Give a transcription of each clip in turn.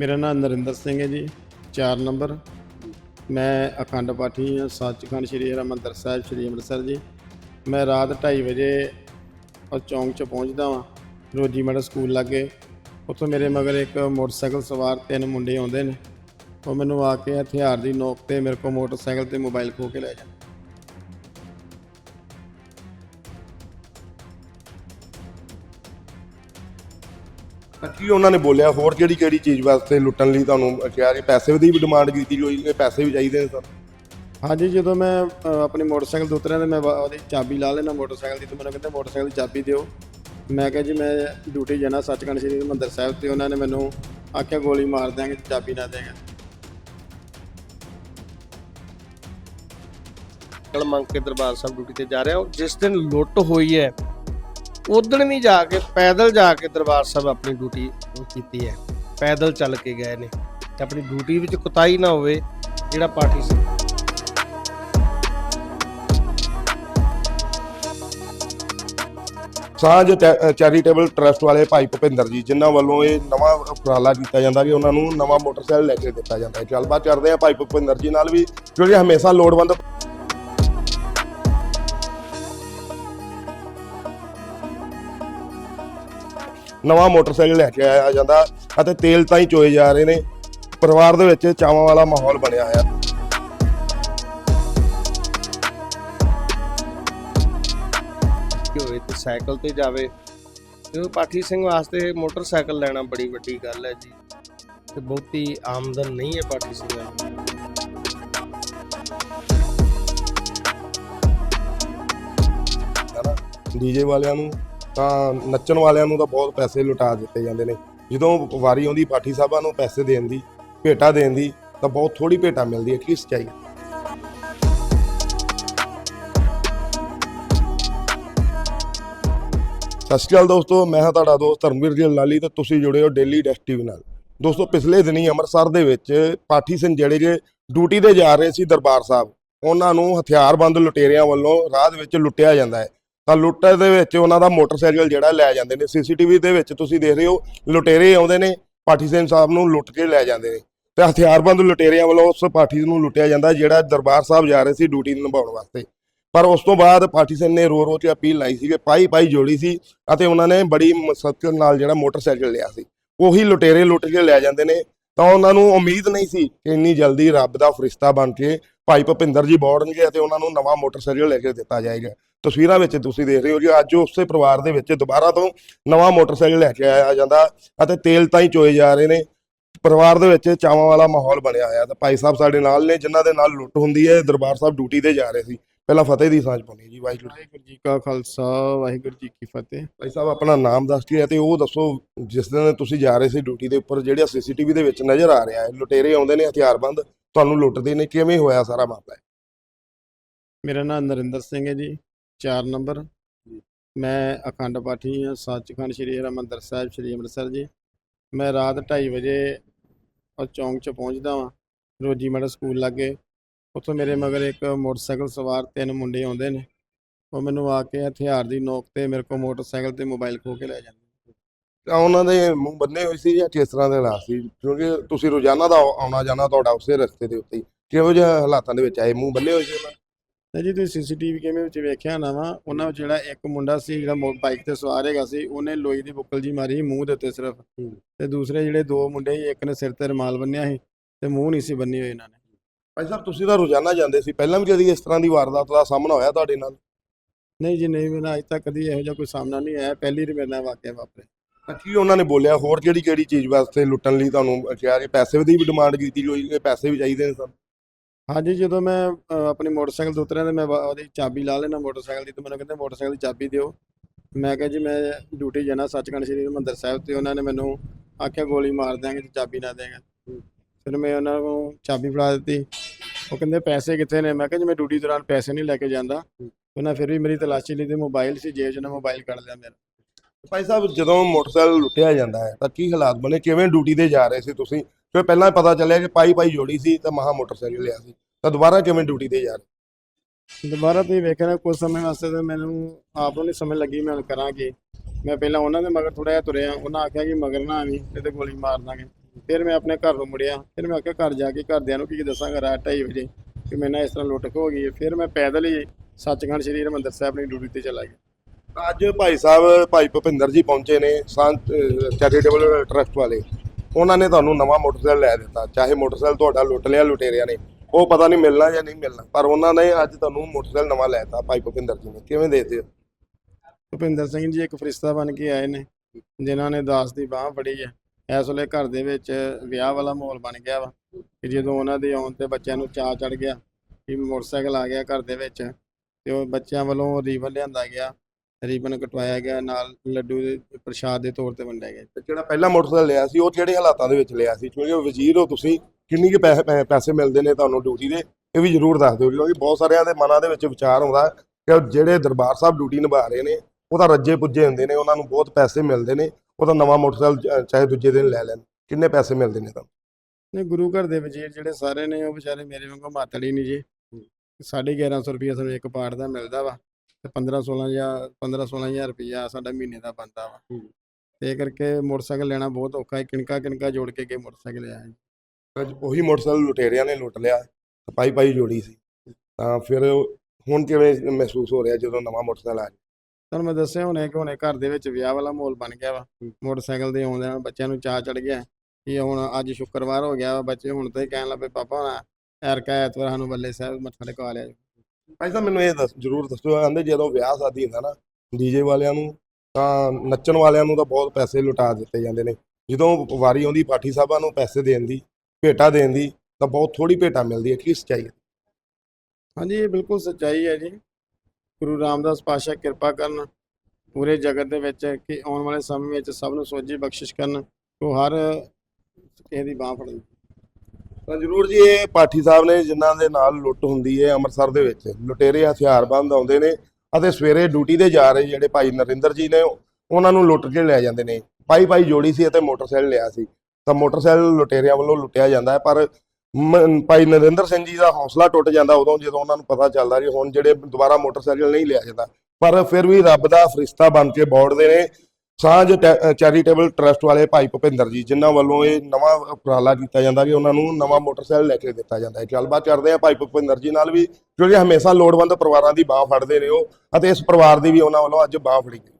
ਮੇਰਾ ਨਾਮ ਨਰਿੰਦਰ ਸਿੰਘ ਹੈ ਜੀ 4 ਨੰਬਰ। ਮੈਂ ਅਖੰਡ ਪਾਠੀ ਹਾਂ, ਸੱਚਖੰਡ ਸ੍ਰੀ ਹਰਿਮੰਦਰ ਸਾਹਿਬ, ਸ੍ਰੀ ਅੰਮ੍ਰਿਤਸਰ ਜੀ। ਮੈਂ ਰਾਤ 2:30 ਵਜੇ ਉਹ ਚੌਂਕ 'ਚ ਪਹੁੰਚਦਾ ਵਾਂ, ਰੋਜੀ ਮੈਡਲ ਸਕੂਲ ਲਾਗੇ। ਉੱਥੋਂ ਮੇਰੇ ਮਗਰ ਇੱਕ ਮੋਟਰਸਾਈਕਲ ਸਵਾਰ ਤਿੰਨ ਮੁੰਡੇ ਆਉਂਦੇ ਨੇ। ਉਹ ਮੈਨੂੰ ਆ ਕੇ ਹਥਿਆਰ ਦੀ ਨੋਕ ਤੇ ਮੇਰੇ ਕੋਲ ਮੋਟਰਸਾਈਕਲ ਤੇ ਮੋਬਾਈਲ ਖੋਹ ਕੇ ਲੈ ਜਾਂਦੇ ਤਾਂ ਕੀ ਉਹਨਾਂ ਨੇ ਬੋਲਿਆ? ਹੋਰ ਕਿਹੜੀ ਕਿਹੜੀ ਚੀਜ਼ ਵਾਸਤੇ ਲੁੱਟਣ ਲਈ ਤੁਹਾਨੂੰ ਕਿਹਾ ਕਿ ਪੈਸੇ ਦੀ ਵੀ ਡਿਮਾਂਡ ਕੀਤੀ ਹੋਈ ਕਿ ਪੈਸੇ ਵੀ ਚਾਹੀਦੇ ਨੇ ਸਰ। ਹਾਂਜੀ ਜਦੋਂ ਮੈਂ ਆਪਣੀ ਮੋਟਰਸਾਈਕਲ ਤੋਂ ਉਤਰਿਆ ਤੇ ਮੈਂ ਉਹਦੀ ਚਾਬੀ ਲਾ ਲੈਣਾ ਮੋਟਰਸਾਈਕਲ ਦੀ ਤੇ ਮੈਨੂੰ ਕਹਿੰਦੇ ਮੋਟਰਸਾਈਕਲ ਦੀ ਚਾਬੀ ਦਿਓ। ਮੈਂ ਕਿਹਾ ਜੀ ਮੈਂ ਡਿਊਟੀ ਜਾਣਾ ਸੱਚਖੰਡ ਸ੍ਰੀ ਹਰਿਮੰਦਰ ਸਾਹਿਬ ਤੇ। ਉਹਨਾਂ ਨੇ ਮੈਨੂੰ ਆਖਿਆ ਗੋਲੀ ਮਾਰ ਦਿਆਂਗੇ ਜੇ ਚਾਬੀ ਨਾ ਦੇਗਾ ਕਲ ਮੰਗ ਕੇ ਦਰਬਾਰ ਸਾਹਿਬ ਡਿਊਟੀ ਤੇ ਜਾ ਰਿਹਾ ਉਹ ਜਿਸ ਦਿਨ ਲੁੱਟ ਹੋਈ ਹੈ ਉਦਣ ਵੀ ਜਾ ਕੇ, ਪੈਦਲ ਜਾ ਕੇ ਦਰਬਾਰ ਸਾਹਿਬ ਆਪਣੀ ਡਿਊਟੀ ਕੀਤੀ ਹੈ। ਪੈਦਲ ਚੱਲ ਕੇ ਗਏ ਨੇ ਤੇ ਆਪਣੀ ਡਿਊਟੀ ਵਿੱਚ ਕੁਤਾਈ ਨਾ ਹੋਵੇ, ਜਿਹੜਾ ਪਾਰਟੀ ਸੀ। ਸਾਂਝ ਚੈਰੀਟੇਬਲ ਟਰਸਟ ਵਾਲੇ ਭਾਈ ਭੁਪਿੰਦਰ ਜੀ, ਜਿਨ੍ਹਾਂ ਵੱਲੋਂ ਇਹ ਨਵਾਂ ਉਪਰਾਲਾ ਕੀਤਾ ਜਾਂਦਾ ਕਿ ਉਹਨਾਂ ਨੂੰ ਨਵਾਂ ਮੋਟਰਸਾਈਕਲ ਲੈ ਕੇ ਦਿੱਤਾ ਜਾਂਦਾ ਹੈ। ਗੱਲਬਾਤ ਕਰਦੇ ਆ ਭਾਈ ਭੁਪਿੰਦਰ ਜੀ ਨਾਲ ਵੀ ਜਿਹੜੇ ਹਮੇਸ਼ਾ ਲੋੜਵੰਦ ਨਵਾਂ ਮੋਟਰਸਾਈਕਲ ਲੈ ਕੇ ਆਇਆ ਜਾਂਦਾ ਅਤੇ ਤੇਲ ਤਾਂ ਹੀ ਚੋਏ ਜਾ ਰਹੇ ਨੇ। ਪਰਿਵਾਰ ਦੇ ਵਿੱਚ ਚਾਵਾਂ ਵਾਲਾ ਮਾਹੌਲ ਬਣਿਆ ਹੋਇਆ। ਕਿ ਹੋਵੇ ਤੇ ਸਾਈਕਲ ਤੇ ਜਾਵੇ? ਤੇ ਪਾਠੀ ਸਿੰਘ ਵਾਸਤੇ ਮੋਟਰਸਾਈਕਲ ਲੈਣਾ ਬੜੀ ਵੱਡੀ ਗੱਲ ਹੈ ਜੀ। ਤੇ ਬਹੁਤੀ ਆਮਦਨ ਨਹੀਂ ਹੈ ਪਾਠੀ ਸਿੰਘਾਂ ਹਨਾ? ਡੀਜੇ ਵਾਲਿਆਂ ਨੂੰ ਤਾਂ ਨੱਚਣ ਵਾਲਿਆਂ ਨੂੰ ਤਾਂ ਬਹੁਤ ਪੈਸੇ ਲੁਟਾ ਦਿੱਤੇ ਜਾਂਦੇ ਨੇ। ਜਦੋਂ ਵਾਰੀ ਆਉਂਦੀ, ਪਾਠੀ ਸਾਹਿਬਾਂ ਨੂੰ ਪੈਸੇ ਦੇਣ ਦੀ, ਭੇਟਾ ਦੇਣ ਦੀ, ਤਾਂ ਬਹੁਤ ਥੋੜੀ ਭੇਟਾ ਮਿਲਦੀ ਹੈ ਕੀ ਸੱਚਾਈ ਸਤਿ ਸ਼੍ਰੀ ਅਕਾਲ ਦੋਸਤੋ, ਮੈਂ ਹਾਂ ਤੁਹਾਡਾ ਦੋਸਤ ਧਰਮਵੀਰ ਜੀ ਲਾਲੀ ਤੇ ਤੁਸੀਂ ਜੁੜੇ ਹੋ ਡੇਲੀ ਡੈਸ਼ ਟੀਵੀ ਨਾਲ। ਦੋਸਤੋ, ਪਿਛਲੇ ਦਿਨੀ ਅੰਮ੍ਰਿਤਸਰ ਦੇ ਵਿੱਚ ਪਾਠੀ ਸਿੰਘ ਜਿਹੜੇ ਜੇ ਡਿਊਟੀ ਤੇ ਜਾ ਰਹੇ ਸੀ ਦਰਬਾਰ ਸਾਹਿਬ, ਉਹਨਾਂ ਨੂੰ ਹਥਿਆਰਬੰਦ ਲੁਟੇਰਿਆਂ ਵੱਲੋਂ ਰਾਹ ਦੇ ਵਿੱਚ ਲੁੱਟਿਆ ਜਾਂਦਾ ਹੈ। ਤਾਂ ਲੁੱਟ ਦੇ ਵਿੱਚ ਉਹਨਾਂ ਦਾ ਮੋਟਰਸਾਈਕਲ ਜਿਹੜਾ ਲੈ ਜਾਂਦੇ ਨੇ, ਸੀਸੀਟੀਵੀ ਦੇ ਵਿੱਚ ਤੁਸੀਂ ਦੇਖ ਰਹੇ ਹੋ, ਲੁਟੇਰੇ ਆਉਂਦੇ ਨੇ ਪਾਠੀ ਸਿੰਘ ਸਾਹਿਬ ਨੂੰ ਲੁੱਟ ਕੇ ਲੈ ਜਾਂਦੇ ਨੇ। ਤੇ ਹਥਿਆਰਬੰਦ ਲੁਟੇਰਿਆਂ ਵੱਲੋਂ ਉਸ ਪਾਠੀ ਨੂੰ ਲੁੱਟਿਆ ਜਾਂਦਾ, ਜਿਹੜਾ ਦਰਬਾਰ ਸਾਹਿਬ ਜਾ ਰਹੇ ਸੀ ਡਿਊਟੀ ਨਿਭਾਉਣ ਵਾਸਤੇ। ਪਰ ਉਸ ਤੋਂ ਬਾਅਦ ਪਾਠੀ ਸਿੰਘ ਨੇ ਰੋ ਰੋ ਕੇ ਅਪੀਲ ਲਾਈ ਸੀ ਕਿ ਪਾਈ ਪਾਈ ਜੋੜੀ ਸੀ, ਅਤੇ ਉਹਨਾਂ ਨੇ ਬੜੀ ਮੁਸ਼ਕਲ ਨਾਲ ਜਿਹੜਾ ਮੋਟਰਸਾਈਕਲ ਲਿਆ ਸੀ। ਉਹੀ ਲੁਟੇਰੇ ਲੁੱਟ ਕੇ ਲੈ ਜਾਂਦੇ ਨੇ। ਤਾਂ ਉਹਨਾਂ ਨੂੰ ਉਮੀਦ ਨਹੀਂ ਸੀ ਕਿ ਇੰਨੀ ਜਲਦੀ ਰੱਬ ਦਾ ਫਰਿਸ਼ਤਾ ਬਣ ਕੇ ਭਾਈ ਭੁਪਿੰਦਰ ਜੀ ਬੋੜਨਗੇ ਅਤੇ ਉਹਨਾਂ ਨੂੰ ਨਵਾਂ ਮੋਟਰਸਾਈਕਲ ਲੈ ਕੇ ਦਿੱਤਾ ਜਾਏਗਾ। ਤਸਵੀਰਾਂ ਵਿੱਚ ਤੁਸੀਂ ਦੇਖ ਰਹੇ ਹੋ ਜੀ, ਅੱਜ ਉਸੇ ਪਰਿਵਾਰ ਦੇ ਵਿੱਚ ਦੁਬਾਰਾ ਤੋਂ ਨਵਾਂ ਮੋਟਰਸਾਈਕਲ ਲੈ ਕੇ ਆਇਆ ਜਾਂਦਾ ਅਤੇ ਤੇਲ ਤਾਂ ਹੀ ਚੋਏ ਜਾ ਰਹੇ ਨੇ। ਪਰਿਵਾਰ ਦੇ ਵਿੱਚ ਚਾਵਾਂ ਵਾਲਾ ਮਾਹੌਲ ਬਣਿਆ ਹੋਇਆ। ਤਾਂ ਭਾਈ ਸਾਹਿਬ ਸਾਡੇ ਨਾਲ ਨੇ, ਜਿਨ੍ਹਾਂ ਦੇ ਨਾਲ ਲੁੱਟ ਹੁੰਦੀ ਹੈ, ਦਰਬਾਰ ਸਾਹਿਬ ਡਿਊਟੀ ਤੇ ਜਾ ਰਹੇ ਸੀ। ਪਹਿਲਾਂ ਫਤਿਹ ਦੀ ਸਾਂਝ ਪਾਉਣੀ ਜੀ ਵਾਹਿਗੁਰੂ ਵਾਹਿਗੁਰੂ ਜੀ ਕਾ ਖਾਲਸਾ ਵਾਹਿਗੁਰੂ ਜੀ ਕੀ ਫਤਿਹ। ਭਾਈ ਸਾਹਿਬ ਆਪਣਾ ਨਾਮ ਦੱਸ ਕੇ ਤੇ ਉਹ ਦੱਸੋ ਜਿਸ ਦਿਨ ਤੁਸੀਂ ਜਾ ਰਹੇ ਸੀ ਡਿਊਟੀ ਦੇ ਉੱਪਰ ਜਿਹੜਾ ਸੀਸੀਟੀਵੀ ਦੇ ਵਿੱਚ ਨਜ਼ਰ ਆ ਰਿਹਾ ਹੈ ਲੁਟੇਰੇ ਆਉਂਦੇ ਨੇ ਹਥਿਆਰਬੰਦ ਤੁਹਾਨੂੰ ਲੁੱਟਦੇ ਨੇ ਕਿਵੇਂ ਹੋਇਆ ਸਾਰਾ ਮਾਮਲਾ? ਮੇਰਾ ਨਾਮ ਨਰਿੰਦਰ ਸਿੰਘ ਹੈ ਜੀ 4 ਨੰਬਰ। ਮੈਂ ਅਖੰਡ ਪਾਠੀ ਹਾਂ ਸੱਚਖੰਡ ਸ੍ਰੀ ਹਰਿਮੰਦਰ ਸਾਹਿਬ ਸ੍ਰੀ ਅੰਮ੍ਰਿਤਸਰ ਜੀ। ਮੈਂ ਰਾਤ 2:30 ਵਜੇ ਉਹ ਚੌਂਕ 'ਚ ਪਹੁੰਚਦਾ ਵਾਂ ਰੋਜੀ ਮੈਡਲ ਸਕੂਲ ਲਾਗੇ। ਉੱਥੋਂ ਮੇਰੇ ਮਗਰ ਇੱਕ ਮੋਟਰਸਾਈਕਲ ਸਵਾਰ ਤਿੰਨ ਮੁੰਡੇ ਆਉਂਦੇ ਨੇ। ਉਹ ਮੈਨੂੰ ਆ ਕੇ ਹਥਿਆਰ ਦੀ ਨੋਕ ਤੇ ਮੇਰੇ ਕੋਲ ਮੋਟਰਸਾਈਕਲ ਤੇ ਮੋਬਾਈਲ ਖੋਹ ਕੇ ਲੈ ਜਾਂਦੇ ਤਾਂ ਉਹਨਾਂ ਦੇ ਮੂੰਹ ਬੰਨੇ ਹੋਏ ਸੀ ਜਾਂ ਕਿਸ ਤਰ੍ਹਾਂ ਦੇ ਹਾਲਾਤ ਸੀ? ਕਿਉਂਕਿ ਤੁਸੀਂ ਰੋਜ਼ਾਨਾ ਦਾ ਆਉਣਾ ਜਾਣਾ ਤੁਹਾਡਾ ਉਸੇ ਰਸਤੇ ਦੇ ਉੱਤੇ ਹੀ। ਕਿਹੋ ਜਿਹੇ ਹਾਲਾਤਾਂ ਦੇ ਵਿੱਚ ਆਏ? ਮੂੰਹ ਬੰਨੇ ਹੋਏ ਸੀ ਉਹਨਾਂ ਦੇ? ਤੇ ਜੀ ਤੁਸੀਂ ਸੀਸੀਟੀਵੀ ਕੈਮਰੇ ਵਿੱਚ ਵੇਖਿਆ ਨਾ ਵਾ ਉਹਨਾਂ ਵਿੱਚ ਜਿਹੜਾ ਇੱਕ ਮੁੰਡਾ ਸੀ ਜਿਹੜਾ ਬਾਈਕ ਤੇ ਸਵਾਰ ਹੈਗਾ ਸੀ ਉਹਨੇ ਲੋਈ ਦੀ ਬੁੱਕਲ ਜੀ ਮਾਰੀ ਸੀ ਮੂੰਹ ਦੇ ਉੱਤੇ ਸਿਰਫ। ਤੇ ਦੂਸਰੇ ਜਿਹੜੇ ਦੋ ਮੁੰਡੇ ਸੀ ਇੱਕ ਨੇ ਸਿਰ ਤੇ ਰੁਮਾਲ ਬੰਨਿਆ ਸੀ ਤੇ ਮੂੰਹ ਨਹੀਂ ਸੀ ਬੰਨੀ ਹੋਈ ਇਹਨਾਂ ਨੇ। ਭਾਈ ਸਾਹਿਬ ਤੁਸੀਂ ਤਾਂ ਰੋਜ਼ਾਨਾ ਜਾਂਦੇ ਸੀ। ਪਹਿਲਾਂ ਵੀ ਕਦੀ ਇਸ ਤਰ੍ਹਾਂ ਦੀ ਵਾਰਦਾਤ ਦਾ ਸਾਹਮਣਾ ਹੋਇਆ ਤੁਹਾਡੇ ਨਾਲ? ਨਹੀਂ ਜੀ ਨਹੀਂ ਮੇਰਾ ਅਜੇ ਤੱਕ ਕਦੀ ਇਹੋ ਜਿਹਾ ਕੋਈ ਸਾਹਮਣਾ ਨਹੀਂ ਆਇਆ। ਪਹਿਲੀ ਵਾਰ ਮੇਰੇ ਨਾਲ ਵਾਕਿਆ ਵਾਪਰਿਆ। ਤਾਂ ਕੀ ਉਹਨਾਂ ਨੇ ਬੋਲਿਆ? ਹੋਰ ਕਿਹੜੀ ਕਿਹੜੀ ਚੀਜ਼ ਵਾਸਤੇ ਲੁੱਟਣ ਲਈ ਤੁਹਾਨੂੰ ਕਿਹਾ ਕਿ ਪੈਸੇ ਦੀ ਵੀ ਡਿਮਾਂਡ ਕੀਤੀ ਕਿ ਪੈਸੇ ਵੀ ਚਾਹੀਦੇ ਨੇ ਸਰ ਹਾਂਜੀ ਜਦੋਂ ਮੈਂ ਅ, ਆਪਣੀ ਮੋਟਰਸਾਈਕਲ ਤੋਂ ਉਤਰਿਆ ਤੇ ਮੈਂ ਵਾ- ਉਹਦੀ ਚਾਬੀ ਲਾ ਲੈਣਾ ਮੋਟਰਸਾਈਕਲ ਦੀ ਤੇ ਮੈਨੂੰ ਕਹਿੰਦੇ ਮੋਟਰਸਾਈਕਲ ਦੀ ਚਾਬੀ ਦਿਓ। ਮੈਂ ਕਿਹਾ ਜੀ ਮੈਂ ਡਿਊਟੀ ਜਾਣਾ ਸੱਚਖੰਡ ਸ੍ਰੀ ਹਰਿਮੰਦਰ ਸਾਹਿਬ ਤੇ ਉਹਨਾਂ ਨੇ ਮੈਨੂੰ ਆਖਿਆ ਗੋਲੀ ਮਾਰ ਦਿਆਂਗੇ ਜੇ ਚਾਬੀ ਨਾ ਦੇਗਾ ਫਿਰ ਮੈਂ ਉਹਨਾਂ ਨੂੰ ਚਾਬੀ ਫੜਾ ਦਿੱਤੀ। ਉਹ ਕਹਿੰਦੇ ਪੈਸੇ ਕਿੱਥੇ ਨੇ? ਮੈਂ ਕਿਹਾ ਜੀ ਮੈਂ ਡਿਊਟੀ ਦੌਰਾਨ ਪੈਸੇ ਨਹੀਂ ਲੈ ਕੇ ਜਾਂਦਾ। ਉਹਨਾਂ ਫਿਰ ਵੀ ਮੇਰੀ ਤਲਾਸ਼ੀ ਲਈ ਤੇ ਮੋਬਾਈਲ ਸੀ ਜੇਬ 'ਚ ਨਾ ਮੋਬਾਈਲ ਕੱਢ ਲਿਆ ਮੇਰਾ। ਭਾਈ ਸਾਹਿਬ ਜਦੋਂ ਮੋਟਰਸਾਈਕਲ ਲੁੱਟਿਆ ਜਾਂਦਾ ਹੈ ਤਾਂ ਕੀ ਹਾਲਾਤ ਬਣੇ? ਕਿਵੇਂ ਡਿਊਟੀ ਤੇ ਜਾ ਰਹੇ ਸੀ ਤੁਸੀਂ? ਕਿਉਂਕਿ ਪਹਿਲਾਂ ਪਤਾ ਚੱਲਿਆ ਕਿ ਪਾਈ ਪਾਈ ਜੋੜੀ ਸੀ ਤਾਂ ਮਹਾ ਮੋਟਰਸਾਈਕਲ ਲਿਆ ਸੀ। ਤਾਂ ਦੁਬਾਰਾ ਕਿਵੇਂ ਡਿਊਟੀ ਤੇ ਜਾ ਰਹੇ? ਦੁਬਾਰਾ ਤੁਸੀਂ ਵੇਖਿਆ ਨਾ ਕੁਝ ਸਮੇਂ ਵਾਸਤੇ ਤਾਂ ਮੈਨੂੰ ਆਪ ਨੂੰ ਨਹੀਂ ਸਮਝ ਲੱਗੀ ਮੈਂ ਹੁਣ ਕਰਾਂ ਕੀ ਮੈਂ ਪਹਿਲਾਂ ਉਹਨਾਂ ਦੇ ਮਗਰ ਥੋੜਾ ਜਿਹਾ ਤੁਰਿਆ ਉਹਨਾਂ ਆਖਿਆ ਕਿ ਮਗਰ ਨਾ ਆਵੀਂ ਤੇ ਗੋਲੀ ਮਾਰ ਦਾਂਗੇ। ਫਿਰ ਮੈਂ ਆਪਣੇ ਘਰ ਨੂੰ ਮੁੜਿਆ ਫਿਰ ਮੈਂ ਆਖਿਆ ਘਰ ਜਾ ਕੇ ਘਰਦਿਆਂ ਨੂੰ ਕੀ ਦੱਸਾਂਗਾ ਰਾਤ 2:30 ਵਜੇ ਕਿ ਮੇਰੇ ਨਾਲ ਇਸ ਤਰ੍ਹਾਂ ਲੁੱਟ ਖੋ ਹੋ ਗਈ ਹੈ। ਫਿਰ ਮੈਂ ਪੈਦਲ ਹੀ ਸੱਚਖੰਡ ਸ੍ਰੀ ਹਰਿਮੰਦਰ ਸਾਹਿਬ ਆਪਣੀ ਡਿਊਟੀ ਤੇ ਚਲਾ ਗਿਆ। ਅੱਜ ਭਾਈ ਸਾਹਿਬ ਭਾਈ ਭੁਪਿੰਦਰ ਜੀ ਪਹੁੰਚੇ ਨੇ ਸੰਤ ਚੈਰੀਟੇਬਲ ਟਰਸਟ ਵਾਲੇ। ਉਹਨਾਂ ਨੇ ਤੁਹਾਨੂੰ ਨਵਾਂ ਮੋਟਰਸਾਈਕਲ ਲੈ ਦਿੱਤਾ। ਚਾਹੇ ਮੋਟਰਸਾਈਕਲ ਤੁਹਾਡਾ ਲੁੱਟ ਲਿਆ ਲੁਟੇਰਿਆਂ ਨੇ ਉਹ ਪਤਾ ਨਹੀਂ ਮਿਲਣਾ ਜਾਂ ਨਹੀਂ ਮਿਲਣਾ। ਪਰ ਉਹਨਾਂ ਨੇ ਅੱਜ ਤੁਹਾਨੂੰ ਮੋਟਰਸਾਈਕਲ ਨਵਾਂ ਲੈ ਦਿੱਤਾ ਭਾਈ ਭੁਪਿੰਦਰ ਜੀ ਨੇ। ਕਿਵੇਂ ਦੇਤੇ ਹੋ? ਭੁਪਿੰਦਰ ਸਿੰਘ ਜੀ ਇੱਕ ਫਰਿਸ਼ਤਾ ਬਣ ਕੇ ਆਏ ਨੇ ਜਿਨ੍ਹਾਂ ਨੇ ਦਾਸ ਦੀ ਬਾਹ ਫੜੀ ਹੈ। ਇਸ ਵੇਲੇ ਘਰ ਦੇ ਵਿੱਚ ਵਿਆਹ ਵਾਲਾ ਮਾਹੌਲ ਬਣ ਗਿਆ ਵਾ, ਕਿ ਜਦੋਂ ਉਹਨਾਂ ਦੇ ਆਉਣ ਤੇ ਬੱਚਿਆਂ ਨੂੰ ਚਾਅ ਚੜ ਗਿਆ ਕਿ ਮੋਟਰਸਾਈਕਲ ਆ ਗਿਆ ਘਰ ਦੇ ਵਿੱਚ ਤੇ ਉਹ ਬੱਚਿਆਂ ਵੱਲੋਂ ਰੀਬਨ ਲਿਆਂਦਾ ਗਿਆ, ਰੀਬਨ ਕਟਵਾਇਆ ਗਿਆ, ਨਾਲ ਲੱਡੂ ਦੇ ਪ੍ਰਸ਼ਾਦ ਦੇ ਤੌਰ ਤੇ ਵੰਡਿਆ ਗਿਆ। ਤੇ ਜਿਹੜਾ ਪਹਿਲਾ ਮੋਟਰਸਾਈਕਲ ਲਿਆ ਸੀ, ਉਹ ਕਿਹੜੇ ਹਾਲਾਤਾਂ ਦੇ ਵਿੱਚ ਲਿਆ ਸੀ? ਕਿਉਂਕਿ ਉਹ ਵਜ਼ੀਰ ਹੋ ਤੁਸੀਂ, ਕਿੰਨੀ ਕੁ ਪੈਸੇ, ਪੈ- ਪੈਸੇ ਮਿਲਦੇ ਨੇ ਤੁਹਾਨੂੰ ਡਿਊਟੀ ਦੇ, ਇਹ ਵੀ ਜ਼ਰੂਰ ਦੱਸ ਦਿਓ, ਕਿਉਂਕਿ ਬਹੁਤ ਸਾਰਿਆਂ ਦੇ ਮਨਾਂ ਦੇ ਵਿੱਚ ਵਿਚਾਰ ਆਉਂਦਾ ਕਿ ਜਿਹੜੇ ਦਰਬਾਰ ਸਾਹਿਬ ਡਿਊਟੀ ਨਿਭਾ ਰਹੇ ਨੇ, ਉਹ ਤਾਂ ਰੱਜੇ ਪੁੱਜੇ ਹੁੰਦੇ ਨੇ, ਉਹਨਾਂ ਨੂੰ ਬਹੁਤ ਪੈਸੇ ਮਿਲਦੇ ਨੇ ਉਹ ਤਾਂ ਨਵਾਂ ਮੋਟਰਸਾਈਕਲ ਚਾਹੇ ਦੂਜੇ ਦਿਨ ਲੈ ਲੈਣ। ਕਿੰਨੇ ਪੈਸੇ ਮਿਲਦੇ ਨੇ ਤੁਹਾਨੂੰ? ਨੇ ਗੁਰੂ ਘਰ ਦੇ ਵਜ਼ੀਰ ਜਿਹੜੇ ਸਾਰੇ ਨੇ ਉਹ ਵਿਚਾਰੇ ਮੇਰੇ ਵਾਂਗੂ ਮਾਤੜੀ ਨਹੀਂ ਜੀ। ਸਾਢੇ 1100 ਰੁਪਇਆ ਸਾਨੂੰ ਇੱਕ ਪਾਰਟ ਦਾ ਮਿਲਦਾ ਵਾ ਤੇ 15 16 ਜਾਂ 15 16000 ਰੁਪਇਆ ਸਾਡਾ ਮਹੀਨੇ ਦਾ ਬਣਦਾ ਵਾ। ਤੇ ਕਰਕੇ ਮੋਟਰਸਾਈਕਲ ਲੈਣਾ ਬਹੁਤ ਔਖਾ ਹੈ ਕਿਣਕਾ ਕਿਣਕਾ ਜੋੜ ਕੇ ਕੇ ਮੋਟਰਸਾਈਕਲ ਲਿਆ ਅੱਜ ਉਹੀ ਮੋਟਰਸਾਈਕਲ ਲੁਟੇਰਿਆਂ ਨੇ ਲੁੱਟ ਲਿਆ ਪਾਈ ਪਾਈ ਜੋੜੀ ਸੀ। ਤਾਂ ਫਿਰ ਹੁਣ ਕਿਵੇਂ ਮਹਿਸੂਸ ਹੋ ਰਿਹਾ ਜਦੋਂ ਨਵਾਂ ਮੋਟਰਸਾਈਕਲ ਆ ਤੁਹਾਨੂੰ ਮੈਂ ਦੱਸਿਆ ਹੁਣੇ ਕਿ ਹੁਣੇ ਘਰ ਦੇ ਵਿੱਚ ਵਿਆਹ ਵਾਲਾ ਮਾਹੌਲ ਬਣ ਗਿਆ ਵਾ। ਮੋਟਰਸਾਈਕਲ ਦੇ ਆਉਂਦੇ ਨਾਲ ਬੱਚਿਆਂ ਨੂੰ ਚਾਅ ਚੜ ਗਿਆ ਕਿ ਹੁਣ ਅੱਜ ਸ਼ੁੱਕਰਵਾਰ ਹੋ ਗਿਆ ਵਾ ਬੱਚੇ ਹੁਣ ਤੋਂ ਹੀ ਕਹਿਣ ਲੱਗੇ ਪਾਪਾ ਹੁਣ ਐਰਕਾ ਐਤਵਾਰ ਸਾਨੂੰ ਬੱਲੇ ਸਾਹਿਬ ਮੱਥਾ ਟੇਕਾ ਲਿਆ ਭਾਈ ਸਾਹਿਬ ਮੈਨੂੰ ਇਹ ਦੱਸ ਜਰੂਰ ਦੱਸੋ ਆਂਦੇ ਜਦੋਂ ਵਿਆਹ ਸ਼ਾਦੀ ਹੁੰਦਾ ਨਾ ਡੀਜੇ ਵਾਲਿਆਂ ਨੂੰ ਤਾਂ ਨੱਚਣ ਵਾਲਿਆਂ ਨੂੰ ਤਾਂ ਬਹੁਤ ਪੈਸੇ ਲੁਟਾ ਦਿੱਤੇ ਜਾਂਦੇ ਨੇ। ਜਦੋਂ ਵਾਰੀ ਆਉਂਦੀ ਪਾਠੀ ਸਾਹਿਬਾਂ ਨੂੰ ਪੈਸੇ ਦੇਣ ਦੀ ਭੇਟਾ ਦੇਣ ਦੀ ਤਾਂ ਬਹੁਤ ਥੋੜੀ ਭੇਟਾ ਮਿਲਦੀ ਹੈ। ਕੀ ਸੱਚਾਈ ਹੈ? ਹਾਂਜੀ ਇਹ ਬਿਲਕੁਲ ਸੱਚਾਈ ਹੈ ਜੀ। ਗੁਰੂ ਰਾਮਦਾਸ ਪਾਸ਼ਾ ਕਿਰਪਾ ਕਰਨ ਪੂਰੇ ਜਗਤ ਦੇ ਵਿੱਚ ਕਿ ਆਉਣ ਵਾਲੇ ਸਮੇਂ ਵਿੱਚ ਸਭ ਨੂੰ ਸੋਝੀ ਬਖਸ਼ਿਸ਼ ਕਰਨ ਉਹ ਹਰ ਕਿਸੇ ਦੀ ਬਾਹ ਫੜਨ ਤਾਂ ਜਰੂਰ ਜੀ, ਇਹ ਪਾਠੀ ਸਾਹਿਬ ਨੇ ਜਿਨ੍ਹਾਂ ਦੇ ਨਾਲ ਲੁੱਟ ਹੁੰਦੀ ਹੈ ਅੰਮ੍ਰਿਤਸਰ ਦੇ ਵਿੱਚ, ਲੁਟੇਰੇ ਹਥਿਆਰਬੰਦ ਆਉਂਦੇ ਨੇ ਅਤੇ ਸਵੇਰੇ ਡਿਊਟੀ ਤੇ ਜਾ ਰਹੇ ਜਿਹੜੇ ਭਾਈ ਨਰਿੰਦਰ ਜੀ ਨੇ, ਉਹਨਾਂ ਨੂੰ ਲੁੱਟ ਕੇ ਲੈ ਜਾਂਦੇ ਨੇ। ਪਾਈ ਪਾਈ ਜੋੜੀ ਸੀ ਅਤੇ ਮੋਟਰਸਾਈਕਲ ਲਿਆ ਸੀ। ਤਾਂ ਮੋਟਰਸਾਈਕਲ ਲੁਟੇਰਿਆਂ ਵੱਲੋਂ ਲੁੱਟਿਆ ਜਾਂਦਾ ਹੈ, ਪਰ ਮ- ਭਾਈ ਨਰਿੰਦਰ ਸਿੰਘ ਜੀ ਦਾ ਹੌਸਲਾ ਟੁੱਟ ਜਾਂਦਾ ਉਦੋਂ ਜਦੋਂ ਉਹਨਾਂ ਨੂੰ ਪਤਾ ਚੱਲਦਾ ਜੀ ਹੁਣ ਜਿਹੜੇ ਦੁਬਾਰਾ ਮੋਟਰਸਾਈਕਲ ਨਹੀਂ ਲਿਆ ਜਾਂਦਾ। ਪਰ ਫਿਰ ਵੀ ਰੱਬ ਦਾ ਫਰਿਸ਼ਤਾ ਬਣ ਕੇ ਬੋੜਦੇ ਨੇ। ਸਾਂਝ ਟੈ- ਚੈਰੀਟੇਬਲ ਟਰਸਟ ਵਾਲੇ ਭਾਈ ਭੁਪਿੰਦਰ ਜੀ, ਜਿਨ੍ਹਾਂ ਵੱਲੋਂ ਇਹ ਨਵਾਂ ਉਪਰਾਲਾ ਕੀਤਾ ਜਾਂਦਾ ਕਿ ਉਹਨਾਂ ਨੂੰ ਨਵਾਂ ਮੋਟਰਸਾਈਕਲ ਲੈ ਕੇ ਦਿੱਤਾ ਜਾਂਦਾ ਹੈ। ਗੱਲਬਾਤ ਕਰਦੇ ਆ ਭਾਈ ਭੁਪਿੰਦਰ ਜੀ ਨਾਲ ਵੀ, ਕਿਉਂਕਿ ਹਮੇਸ਼ਾ ਲੋੜਵੰਦ ਪਰਿਵਾਰਾਂ ਦੀ ਬਾਹ ਫੜਦੇ ਨੇ ਉਹ, ਅਤੇ ਇਸ ਪਰਿਵਾਰ ਦੀ ਵੀ ਉਹਨਾਂ ਵੱਲੋਂ ਅੱਜ ਬਾਹ ਫੜੀ ਗਈ।